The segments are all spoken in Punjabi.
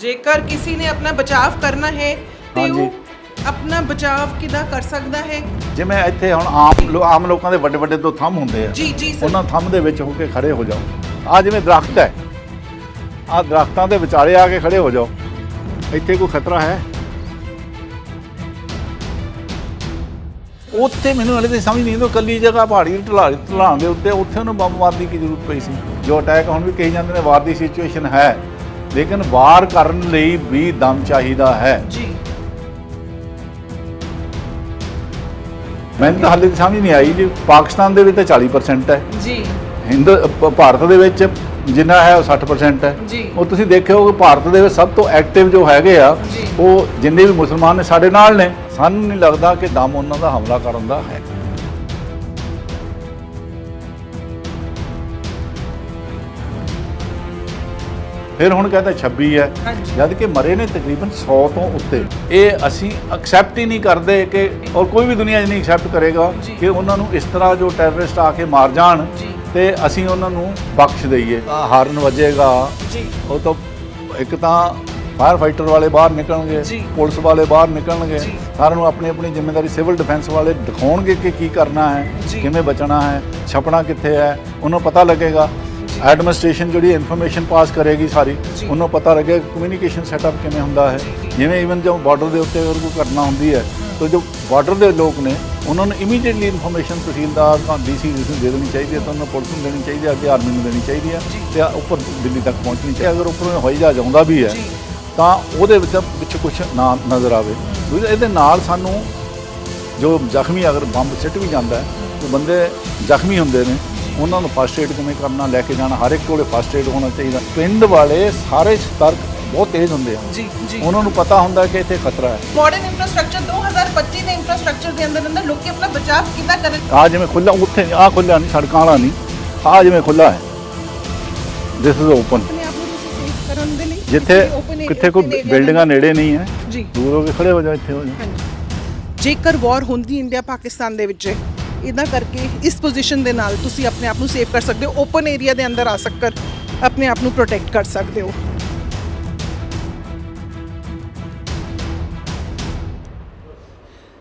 ਜੇਕਰ ਕਿਸੇ ਨੇ ਆਪਣਾ ਬਚਾਅ ਕਰਨਾ ਹੈ ਤੇ ਹਾਂਜੀ। ਉਹ ਆਪਣਾ ਬਚਾਅ ਕਿਦਾਂ ਕਰ ਸਕਦਾ ਹੈ? ਜਿਵੇਂ ਇੱਥੇ ਹੁਣ ਆਮ ਲੋ- ਆਮ ਲੋਕਾਂ ਦੇ ਵੱਡੇ ਵੱਡੇ ਦੋ ਥੰਮ ਹੁੰਦੇ ਆ ਜੀ ਜੀ ਸਰ। ਉਹਨਾਂ ਥੰਮ ਦੇ ਵਿੱਚ ਹੋ ਕੇ ਖੜੇ ਹੋ ਜਾਓ। ਆ ਜਿਵੇਂ ਦਰਖਤ ਹੈ ਆ ਦਰਖਤਾਂ ਦੇ ਵਿਚਾਲੇ ਆ ਕੇ ਖੜੇ ਹੋ ਜਾਓ। ਇੱਥੇ ਕੋਈ ਖਤਰਾ ਹੈ? ਉੱਥੇ ਮੈਨੂੰ ਹਲੇ ਤਾਂ ਸਮਝ ਨਹੀਂ ਆਉਂਦੀ ਕੱਲੀ ਜਗ੍ਹਾ ਪਹਾੜੀ ਦੀ ਢਲਾਣ ਢਲਾਣ ਦੇ ਉੱਤੇ ਉੱਥੇ ਉਹਨੂੰ ਬੰਬ ਮਾਰਨ ਦੀ ਕੀ ਜ਼ਰੂਰਤ ਪਈ ਸੀ? ਜੋ ਅਟੈਕ ਹੁਣ ਵੀ ਕਹੀ ਜਾਂਦੇ ਨੇ ਵਾਰ ਦੀ ਸਿਚੁਏਸ਼ਨ ਹੈ। ਲੇਕਿਨ ਵਾਰ ਕਰਨ ਲਈ ਵੀ ਦਮ ਚਾਹੀਦਾ ਹੈ। ਜੀ। ਮੈਨੂੰ ਤਾਂ ਹਾਲੇ ਸਮਝ ਨਹੀਂ ਆਈ ਜੀ ਪਾਕਿਸਤਾਨ ਦੇ ਵਿੱਚ ਤਾਂ 40% ਹੈ। ਜੀ। ਹਿੰਦ ਭਾਰਤ ਦੇ ਵਿੱਚ ਜਿੰਨਾ ਹੈ ਉਹ 60% ਹੈ। ਉਹ ਤੁਸੀਂ ਦੇਖਿਓ ਕਿ ਭਾਰਤ ਦੇ ਵਿੱਚ ਸਭ ਤੋਂ ਐਕਟਿਵ ਜੋ ਹੈਗੇ ਆ। ਉਹ ਜਿੰਨੇ ਵੀ ਮੁਸਲਮਾਨ ਨੇ ਸਾਡੇ ਨਾਲ ਨੇ ਸਾਨੂੰ ਨਹੀਂ ਲੱਗਦਾ ਕਿ ਦਮ ਉਹਨਾਂ ਦਾ ਹਮਲਾ ਕਰਨ ਦਾ ਹੈ। ਫਿਰ ਹੁਣ ਕਹਿੰਦਾ 26 ਹੈ। ਜਦ ਕਿ ਮਰੇ ਨੇ ਤਕਰੀਬਨ 100 ਤੋਂ ਉੱਤੇ। ਇਹ ਅਸੀਂ ਐਕਸੈਪਟ ਹੀ ਨਹੀਂ ਕਰਦੇ ਕਿ ਔਰ ਕੋਈ ਵੀ ਦੁਨੀਆ 'ਚ ਨਹੀਂ ਐਕਸੈਪਟ ਕਰੇਗਾ। ਕਿ ਉਹਨਾਂ ਨੂੰ ਇਸ ਤਰ੍ਹਾਂ ਜੋ ਟੈਰਰਿਸਟ ਆ ਕੇ ਮਾਰ ਜਾਣ ਤੇ ਅਸੀਂ ਉਹਨਾਂ ਨੂੰ ਬਖਸ਼ ਦਈਏ। ਹਾਰਨ ਵੱਜੇਗਾ। ਜੀ। ਉਹ ਤਾਂ ਇੱਕ ਤਾਂ ਫਾਇਰ ਫਾਈਟਰ ਵਾਲੇ ਬਾਹਰ ਨਿਕਲਣਗੇ। ਪੁਲਿਸ ਵਾਲੇ ਬਾਹਰ ਨਿਕਲਣਗੇ। ਸਾਰਿਆਂ ਨੂੰ ਆਪਣੀ ਆਪਣੀ ਜ਼ਿੰਮੇਵਾਰੀ ਸਿਵਲ ਡਿਫੈਂਸ ਵਾਲੇ ਦਿਖਾਉਣਗੇ ਕਿ ਕੀ ਕਰਨਾ ਹੈ। ਕਿਵੇਂ ਬਚਣਾ ਹੈ ਛਪਣਾ ਕਿੱਥੇ ਹੈ ਉਹਨੂੰ ਪਤਾ ਲੱਗੇਗਾ। ਐਡਮਿਨਿਸਟ੍ਰੇਸ਼ਨ ਜਿਹੜੀ ਇਨਫੋਰਮੇਸ਼ਨ ਪਾਸ ਕਰੇਗੀ ਸਾਰੀ ਜੀ। ਉਹਨੂੰ ਪਤਾ ਲੱਗੇਗਾ ਕਮਿਊਨੀਕੇਸ਼ਨ ਸੈਟਅਪ ਕਿਵੇਂ ਹੁੰਦਾ ਹੈ ਜੀ, ਜੀ। ਜਿਵੇਂ ਇਵਨ ਜੋ ਬਾਰਡਰ ਦੇ ਉੱਤੇ ਅਗਰ ਕੋਈ ਘਟਨਾ ਹੁੰਦੀ ਹੈ ਤਾਂ ਜੋ ਬਾਰਡਰ ਦੇ ਲੋਕ ਨੇ ਉਹਨਾਂ ਨੂੰ ਇਮੀਡੀਏਟਲੀ ਇਨਫੋਰਮੇਸ਼ਨ ਤਹਿਸੀਲਦਾਰ ਜਾਂ ਡੀਸੀ ਨੂੰ ਦੇ ਦੇਣੀ ਚਾਹੀਦੀ ਹੈ ਤਾਂ ਉਹਨਾਂ ਪੁਲਿਸ ਨੂੰ ਦੇਣੀ ਚਾਹੀਦੀ ਹੈ ਅੱਗੇ ਆਰਮੀ ਨੂੰ ਦੇਣੀ ਚਾਹੀਦੀ ਹੈ ਜੀ। ਤੇ ਉੱਪਰ ਦਿੱਲੀ ਤੱਕ ਪਹੁੰਚਣੀ ਚਾਹੀਦੀ ਹੈ ਅਗਰ ਉੱਪਰੋਂ ਹਵਾਈ ਜਹਾਜ਼ ਆਉਂਦਾ ਵੀ ਹੈ ਜੀ ਤਾਂ ਉਹਦੇ ਵਿੱਚ ਵਿੱਚ ਕੁਝ ਨਾ ਨਜ਼ਰ ਆਵੇ ਇਹਦੇ ਨਾਲ ਸਾਨੂੰ ਜੋ ਜ਼ਖਮੀ ਅਗਰ ਬੰਬ ਸਿੱਟ ਵੀ ਜਾਂਦਾ ਹੈ ਤੇ ਬੰਦੇ ਜ਼ਖਮੀ ਹੁੰਦੇ ਨੇ ਉਹਨਾਂ ਨੂੰ ਫਸਟ ਏਡ ਕਿਵੇਂ ਕਰਨਾ ਲੈ ਕੇ ਜਾਣਾ ਹਰ ਇੱਕ ਕੋਲੇ ਫਸਟ ਏਡ ਹੋਣਾ ਚਾਹੀਦਾ। ਪਿੰਡ ਵਾਲੇ ਸਾਰੇ ਸਤਰਕ ਬਹੁਤ ਤੇਜ਼ ਹੁੰਦੇ ਆ। ਜੀ ਜੀ। ਉਹਨਾਂ ਨੂੰ ਪਤਾ ਹੁੰਦਾ ਕਿ ਇੱਥੇ ਖਤਰਾ ਹੈ। ਮਾਡਰਨ ਇਨਫਰਾਸਟ੍ਰਕਚਰ 2025 ਦੇ ਇਨਫਰਾਸਟ੍ਰਕਚਰ ਦੇ ਅੰਦਰ ਅੰਦਰ ਲੋਕੀ ਆਪਣਾ ਬਚਾਅ ਕਿਦਾਂ ਕਰਨ ਆ ਜਿਵੇਂ ਖੁੱਲਾ ਉੱਥੇ ਆ ਖੁੱਲਾ ਨਹੀਂ ਸੜਕਾਂ ਵਾਲਾ ਨਹੀਂ। ਆ ਜਿਵੇਂ ਖੁੱਲਾ ਹੈ। ਦਿਸ ਇਜ਼ ਓਪਨ ਜਿੱਥੇ ਕਿੱਥੇ ਕੋਈ ਬਿਲਡਿੰਗਾਂ ਨੇੜੇ ਨਹੀਂ ਹੈ। ਜੀ। ਦੂਰ ਹੋ ਕੇ ਖੜੇ ਹੋ ਜਾ ਇੱਥੇ ਹੋ ਜਾ ਜੇਕਰ ਵਾਰ ਹੁੰਦੀ ਇੰਡੀਆ ਪਾਕਿਸਤਾਨ ਦੇ ਵਿੱਚ ਇਦਾਂ ਕਰਕੇ ਇਸ ਪੋਜੀਸ਼ਨ ਦੇ ਨਾਲ ਤੁਸੀਂ ਆਪਣੇ ਆਪ ਨੂੰ ਸੇਵ ਕਰ ਸਕਦੇ ਹੋ। ਓਪਨ ਏਰੀਆ ਦੇ ਅੰਦਰ ਆ ਸਕਰ, ਆਪਣੇ ਆਪ ਨੂੰ ਪ੍ਰੋਟੈਕਟ ਕਰ ਸਕਦੇ ਹੋ।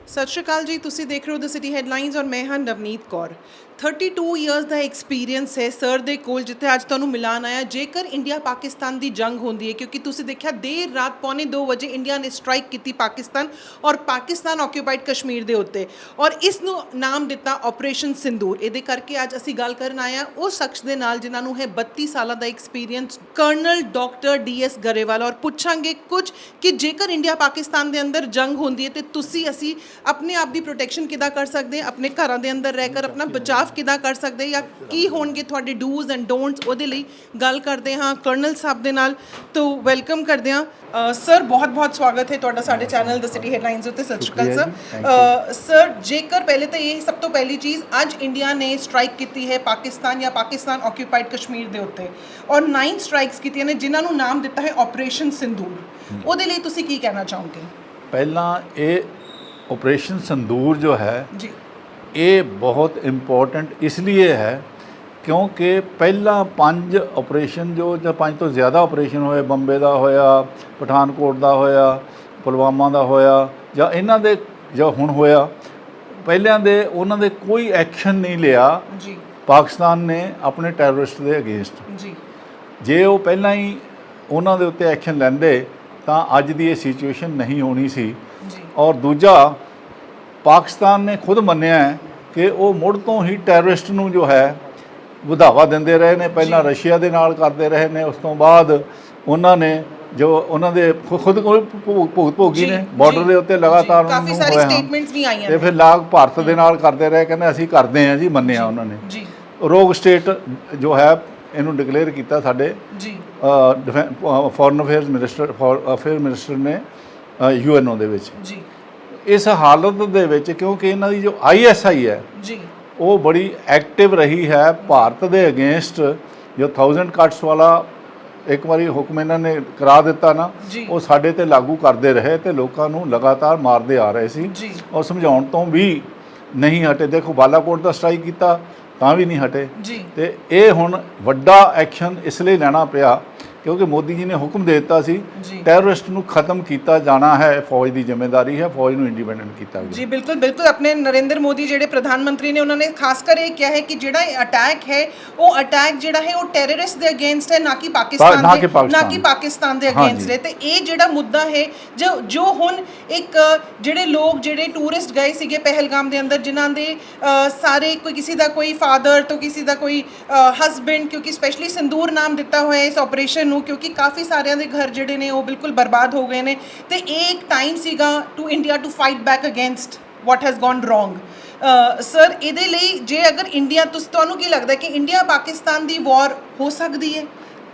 ਸਤਿ ਸ਼੍ਰੀ ਅਕਾਲ ਜੀ, ਤੁਸੀਂ ਦੇਖ ਰਹੇ ਹੋ ਦ ਸਿਟੀ ਹੈਡਲਾਈਨਸ ਔਰ ਮੈਂ ਹਾਂ ਨਵਨੀਤ ਕੌਰ। 32 ਇਅਰਸ ਦਾ ਐਕਸਪੀਰੀਅੰਸ ਹੈ ਸਰ ਦੇ ਕੋਲ ਜਿੱਥੇ ਅੱਜ ਤੁਹਾਨੂੰ ਮਿਲਾਨ ਆਇਆ। ਜੇਕਰ ਇੰਡੀਆ ਪਾਕਿਸਤਾਨ ਦੀ ਜੰਗ ਹੁੰਦੀ ਹੈ ਕਿਉਂਕਿ ਤੁਸੀਂ ਦੇਖਿਆ ਦੇਰ ਰਾਤ ਪੌਣੇ 2 ਵਜੇ ਇੰਡੀਆ ਨੇ ਸਟ੍ਰਾਈਕ ਕੀਤੀ ਪਾਕਿਸਤਾਨ ਔਰ ਪਾਕਿਸਤਾਨ ਆਕਿਊਪਾਈਡ ਕਸ਼ਮੀਰ ਦੇ ਉੱਤੇ। ਔਰ ਇਸ ਨੂੰ ਨਾਮ ਦਿੱਤਾ ਆਪਰੇਸ਼ਨ ਸਿੰਦੂਰ ਇਹਦੇ ਕਰਕੇ ਅੱਜ ਅਸੀਂ ਗੱਲ ਕਰਨ ਆਏ ਹਾਂ ਉਸ ਸ਼ਖਸ ਦੇ ਨਾਲ ਜਿਨ੍ਹਾਂ ਨੂੰ ਹੈ 32 ਸਾਲਾਂ ਦਾ experience colonel doctor DS Grewal ਔਰ ਪੁੱਛਾਂਗੇ ਕੁਝ ਕਿ ਜੇਕਰ ਇੰਡੀਆ ਪਾਕਿਸਤਾਨ ਦੇ ਅੰਦਰ ਜੰਗ ਹੁੰਦੀ ਹੈ ਤੇ ਤੁਸੀਂ ਅਸੀਂ ਆਪਣੇ ਆਪ ਦੀ ਪ੍ਰੋਟੈਕਸ਼ਨ ਕਿੱਦਾਂ ਕਰ ਸਕਦੇ ਆਪਣੇ ਘਰਾਂ ਦੇ ਅੰਦਰ ਰਹਿ ਕਰ ਆਪਣਾ ਬਚਾਅ ਕਿੱਦਾਂ ਕਰ ਸਕਦੇ ਜਾਂ ਕੀ ਹੋਣਗੇ ਤੁਹਾਡੇ ਡੂਜ਼ ਐਂਡ ਡੋਨਟਸ ਉਹਦੇ ਲਈ ਗੱਲ ਕਰਦੇ ਹਾਂ ਕਰਨਲ ਸਾਹਿਬ ਦੇ ਨਾਲ। ਤੋਂ ਵੈਲਕਮ ਕਰਦੇ ਹਾਂ। ਸਰ ਬਹੁਤ ਬਹੁਤ ਸਵਾਗਤ ਹੈ ਤੁਹਾਡਾ ਸਾਡੇ ਚੈਨਲ ਦ ਸਿਟੀ ਹੈਡਲਾਈਨਸ ਉੱਤੇ। ਸਤਿ ਸ਼੍ਰੀ ਅਕਾਲ ਸਰ ਸਰ ਜੇਕਰ ਪਹਿਲੇ ਤਾਂ ਇਹ ਸਭ ਤੋਂ ਪਹਿਲੀ ਚੀਜ਼ ਅੱਜ ਇੰਡੀਆ ਨੇ ਸਟ੍ਰਾਈਕ ਕੀਤੀ ਹੈ ਪਾਕਿਸਤਾਨ ਜਾਂ ਪਾਕਿਸਤਾਨ ਆਕਿਊਪਾਈਡ ਕਸ਼ਮੀਰ ਦੇ ਉੱਤੇ। ਔਰ 9 ਸਟ੍ਰਾਈਕਸ ਕੀਤੀਆਂ ਨੇ ਜਿਨ੍ਹਾਂ ਨੂੰ ਨਾਮ ਦਿੱਤਾ ਹੈ ਆਪਰੇਸ਼ਨ ਸਿੰਦੂਰ ਉਹਦੇ ਲਈ ਤੁਸੀਂ ਕੀ ਕਹਿਣਾ ਚਾਹੋਗੇ? ਪਹਿਲਾਂ ਇਹ ਆਪਰੇਸ਼ਨ ਸੰਦੂਰ ਜੋ ਹੈ ਜੀ। ਇਹ ਬਹੁਤ ਇੰਪੋਰਟੈਂਟ ਇਸ ਲਈ ਹੈ ਕਿਉਂਕਿ ਪਹਿਲਾਂ ਪੰਜ ਆਪਰੇਸ਼ਨ ਜੋ ਜਾਂ ਪੰਜ ਤੋਂ ਜ਼ਿਆਦਾ ਆਪਰੇਸ਼ਨ ਹੋਏ ਬੰਬੇ ਦਾ ਹੋਇਆ ਪਠਾਨਕੋਟ ਦਾ ਹੋਇਆ ਪੁਲਵਾਮਾ ਦਾ ਹੋਇਆ ਜਾਂ ਇਹਨਾਂ ਦੇ ਜੋ ਹੁਣ ਹੋਇਆ ਪਹਿਲਿਆਂ ਦੇ ਉਹਨਾਂ ਦੇ ਕੋਈ ਐਕਸ਼ਨ ਨਹੀਂ ਲਿਆ ਜੀ ਪਾਕਿਸਤਾਨ ਨੇ ਆਪਣੇ ਟੈਰਰਿਸਟ ਦੇ ਅਗੇਂਸਟ ਜੀ ਜੇ ਉਹ ਪਹਿਲਾਂ ਹੀ ਉਹਨਾਂ ਦੇ ਉੱਤੇ ਐਕਸ਼ਨ ਲੈਂਦੇ ਤਾਂ ਅੱਜ ਦੀ ਇਹ ਸਿਚੁਏਸ਼ਨ ਨਹੀਂ ਹੋਣੀ ਸੀ ਜੀ ਔਰ ਦੂਜਾ ਪਾਕਿਸਤਾਨ ਨੇ ਖੁਦ ਮੰਨਿਆ ਹੈ ਕਿ ਉਹ ਮੁੜ ਤੋਂ ਹੀ ਟੈਰਰਿਸਟ ਨੂੰ ਜੋ ਹੈ ਵਧਾਵਾ ਦਿੰਦੇ ਰਹੇ ਨੇ ਪਹਿਲਾਂ ਰਸ਼ੀਆ ਦੇ ਨਾਲ ਕਰਦੇ ਰਹੇ ਨੇ ਉਸ ਤੋਂ ਬਾਅਦ ਉਹਨਾਂ ਨੇ ਜੋ ਉਹਨਾਂ ਦੇ ਖੁਦ ਕੋਲ ਭੁਗਤ ਭੋਗੀ ਨੇ ਬਾਰਡਰ ਦੇ ਉੱਤੇ ਲਗਾਤਾਰ ਕਾਫੀ ਸਾਰੀ। ਸਟੇਟਮੈਂਟਸ ਵੀ ਆਈਆਂ ਤੇ ਫਿਰ ਲਾਗ ਭਾਰਤ ਦੇ ਨਾਲ ਕਰਦੇ ਰਹੇ ਕਹਿੰਦੇ ਅਸੀਂ ਕਰਦੇ ਹਾਂ ਜੀ ਮੰਨਿਆ ਉਹਨਾਂ ਨੇ। ਜੀ। ਰੋਗ ਸਟੇਟ ਜੋ ਹੈ ਇਹਨੂੰ ਡਿਕਲੇਅਰ ਕੀਤਾ ਸਾਡੇ ਜੀ। Foreign affairs minister affair minister ਨੇ ਯੂਐਨਓ ਦੇ ਵਿੱਚ। ਜੀ। ਇਸ ਹਾਲਤ ਦੇ ਵਿੱਚ ਕਿਉਂਕਿ ਇਹਨਾਂ ਦੀ ਜੋ ਆਈਐਸਆਈ ਹੈ ਜੀ। ਉਹ ਬੜੀ ਐਕਟਿਵ ਰਹੀ ਹੈ ਭਾਰਤ ਦੇ ਅਗੇਂਸਟ। ਜੋ 1000 ਕੱਟਸ ਵਾਲਾ ਇੱਕ ਵਾਰੀ ਹੁਕਮ ਇਹਨਾਂ ਨੇ ਕਰਾ ਦਿੱਤਾ ਨਾ ਜੀ। ਉਹ ਸਾਡੇ ਤੇ ਲਾਗੂ ਕਰਦੇ ਰਹੇ ਤੇ ਲੋਕਾਂ ਨੂੰ ਲਗਾਤਾਰ ਮਾਰਦੇ ਆ ਰਹੇ ਸੀ। ਜੀ। ਔਰ ਸਮਝਾਉਣ ਤੋਂ ਵੀ ਨਹੀਂ ਹਟੇ। ਦੇਖੋ ਬਾਲਾਕੋਟ ਦਾ ਸਟ੍ਰਾਈਕ ਕੀਤਾ ਤਾਂ ਵੀ ਨਹੀਂ ਹਟੇ। ਜੀ। ਤੇ ਇਹ ਹੁਣ ਵੱਡਾ ਐਕਸ਼ਨ ਇਸ ਲਈ ਲੈਣਾ ਪਿਆ ਕਿਉਂਕਿ ਮੋਦੀ ਜੀ ਨੇ ਹੁਕਮ ਦੇ ਦਿੱਤਾ ਸੀ ਟੈਰਰਿਸਟ ਨੂੰ ਖਤਮ ਕੀਤਾ ਜਾਣਾ ਹੈ ਫੌਜ ਦੀ ਜ਼ਿੰਮੇਵਾਰੀ ਹੈ ਫੌਜ ਨੂੰ ਇੰਡੀਪੈਂਡੈਂਟ ਕੀਤਾ ਗਿਆ। ਜੀ ਬਿਲਕੁਲ ਬਿਲਕੁਲ। ਆਪਣੇ ਨਰਿੰਦਰ ਮੋਦੀ ਜਿਹੜੇ ਪ੍ਰਧਾਨ ਮੰਤਰੀ ਨੇ ਉਹਨਾਂ ਨੇ ਖਾਸ ਕਰ ਇਹ ਕਿਹਾ ਹੈ ਕਿ ਜਿਹੜਾ ਅਟੈਕ ਹੈ ਉਹ ਅਟੈਕ ਜਿਹੜਾ ਹੈ ਉਹ ਟੈਰਰਿਸਟ ਦੇ ਅਗੇਂਸਟ ਹੈ ਨਾ ਕਿ ਪਾਕਿਸਤਾਨ ਦੇ ਨਾ ਕਿ ਪਾਕਿਸਤਾਨ ਦੇ। ਅਗੇਂਸਟ ਹੈ ਤੇ ਇਹ ਜਿਹੜਾ ਮੁੱਦਾ ਹੈ ਜੋ ਜੋ ਹੁਣ ਇੱਕ ਜਿਹੜੇ ਲੋਕ ਜਿਹੜੇ ਟੂਰਿਸਟ ਗਏ ਸੀਗੇ ਪਹਿਲਗਾਮ ਦੇ ਅੰਦਰ ਜਿਨ੍ਹਾਂ ਦੇ ਸਾਰੇ ਕੋਈ ਕਿਸੇ ਦਾ ਕੋਈ ਫਾਦਰ ਤੋਂ ਕਿਸੇ ਦਾ ਕੋਈ ਹਸਬੈਂਡ ਕਿਉਂਕਿ ਸਪੈਸ਼ਲੀ ਸਿੰਦੂਰ ਨਾਮ ਦਿੱਤਾ ਹੋਇਆ ਇਸ ਆਪਰੇਸ਼ਨ ਨੂੰ ਕਿਉਂਕਿ ਕਾਫੀ ਸਾਰਿਆਂ ਦੇ ਘਰ ਜਿਹੜੇ ਨੇ ਉਹ ਬਿਲਕੁਲ ਬਰਬਾਦ ਹੋ ਗਏ ਨੇ। ਤੇ ਇਹ ਇੱਕ ਟਾਈਮ ਸੀਗਾ to India to fight back against what has gone wrong sir ਇਹਦੇ ਲਈ ਜੇ ਅਗਰ ਇੰਡੀਆ ਤੁਸੀਂ ਤੁਹਾਨੂੰ ਕੀ ਲੱਗਦਾ ਕਿ ਇੰਡੀਆ ਪਾਕਿਸਤਾਨ ਦੀ ਵਾਰ ਹੋ ਸਕਦੀ ਹੈ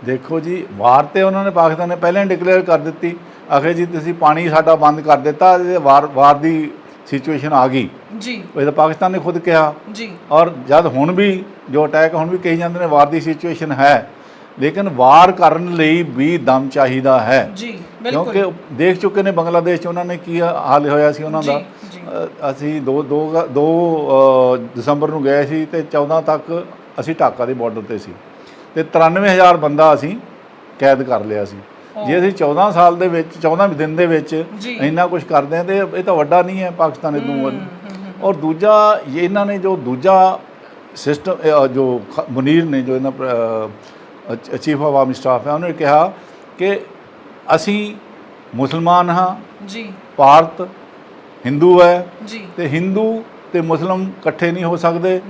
ਦੇਖੋ ਜੀ ਵਾਰ ਤੇ ਉਹਨਾਂ ਨੇ ਪਾਕਿਸਤਾਨ ਨੇ ਪਹਿਲਾਂ ਹੀ ਡਿਕਲੇਅਰ ਕਰ ਦਿੱਤੀ। ਆਖੇ ਜੀ ਤੁਸੀਂ ਪਾਣੀ ਸਾਡਾ ਬੰਦ ਕਰ ਦਿੱਤਾ ਵਾਰ ਵਾਰ ਦੀ ਸਿਚੁਏਸ਼ਨ ਆ ਗਈ। ਜੀ। ਇਹ ਤਾਂ ਪਾਕਿਸਤਾਨ ਨੇ ਖੁਦ ਕਿਹਾ। ਜੀ। ਔਰ ਜਦ ਹੁਣ ਵੀ ਜੋ ਅਟੈਕ ਹੁਣ ਵੀ ਕਹੀ ਜਾਂਦੇ ਨੇ ਵਾਰ ਦੀ ਸਿਚੁਏਸ਼ਨ ਹੈ। ਲੇਕਿਨ ਵਾਰ ਕਰਨ ਲਈ ਵੀ ਦਮ ਚਾਹੀਦਾ ਹੈ। ਜੀ ਕਿਉਂਕਿ ਬਿਲਕੁਲ। ਦੇਖ ਚੁੱਕੇ ਨੇ ਬੰਗਲਾਦੇਸ਼ 'ਚ ਉਹਨਾਂ ਨੇ ਕੀ ਹਾਲ ਹੋਇਆ ਸੀ ਉਹਨਾਂ ਦਾ। ਅਸੀਂ ਦੋ ਦੋ ਦੋ ਅ, ਦਸੰਬਰ ਨੂੰ ਗਏ ਸੀ ਤੇ 14 ਤੱਕ ਅਸੀਂ ਢਾਕਾ ਦੇ ਬਾਰਡਰ ਤੇ ਸੀ। ਤੇ 93000 ਬੰਦਾ ਅਸੀਂ ਕੈਦ ਕਰ ਲਿਆ ਸੀ। ਜੇ ਅਸੀਂ 14 ਸਾਲ ਦੇ ਵਿੱਚ 14 ਦਿਨ ਦੇ ਵਿੱਚ। ਇੰਨਾ ਕੁਝ ਕਰਦੇ ਹਾਂ ਤੇ ਇਹ ਤਾਂ ਵੱਡਾ ਨਹੀਂ ਹੈ ਪਾਕਿਸਤਾਨ ਇਦੋਂ ਔਰ ਦੂਜਾ ਇਹ ਇਹਨਾਂ ਨੇ ਜੋ ਦੂਜਾ ਸਿਸਟਮ ਜੋ ਮੁਨੀਰ ਨੇ ਜੋ ਇਹਨਾਂ ਚੀਫ ਆਫ ਆਰਮੀ ਸਟਾਫ ਹੈ। ਉਹਨੇ ਕਿਹਾ ਕਿ ਅਸੀਂ ਮੁਸਲਮਾਨ ਹਾਂ ਜੀ। ਭਾਰਤ ਹਿੰਦੂ ਹੈ ਜੀ। ਤੇ ਹਿੰਦੂ ਤੇ ਮੁਸਲਮ ਇਕੱਠੇ ਨਹੀਂ ਹੋ ਸਕਦੇ।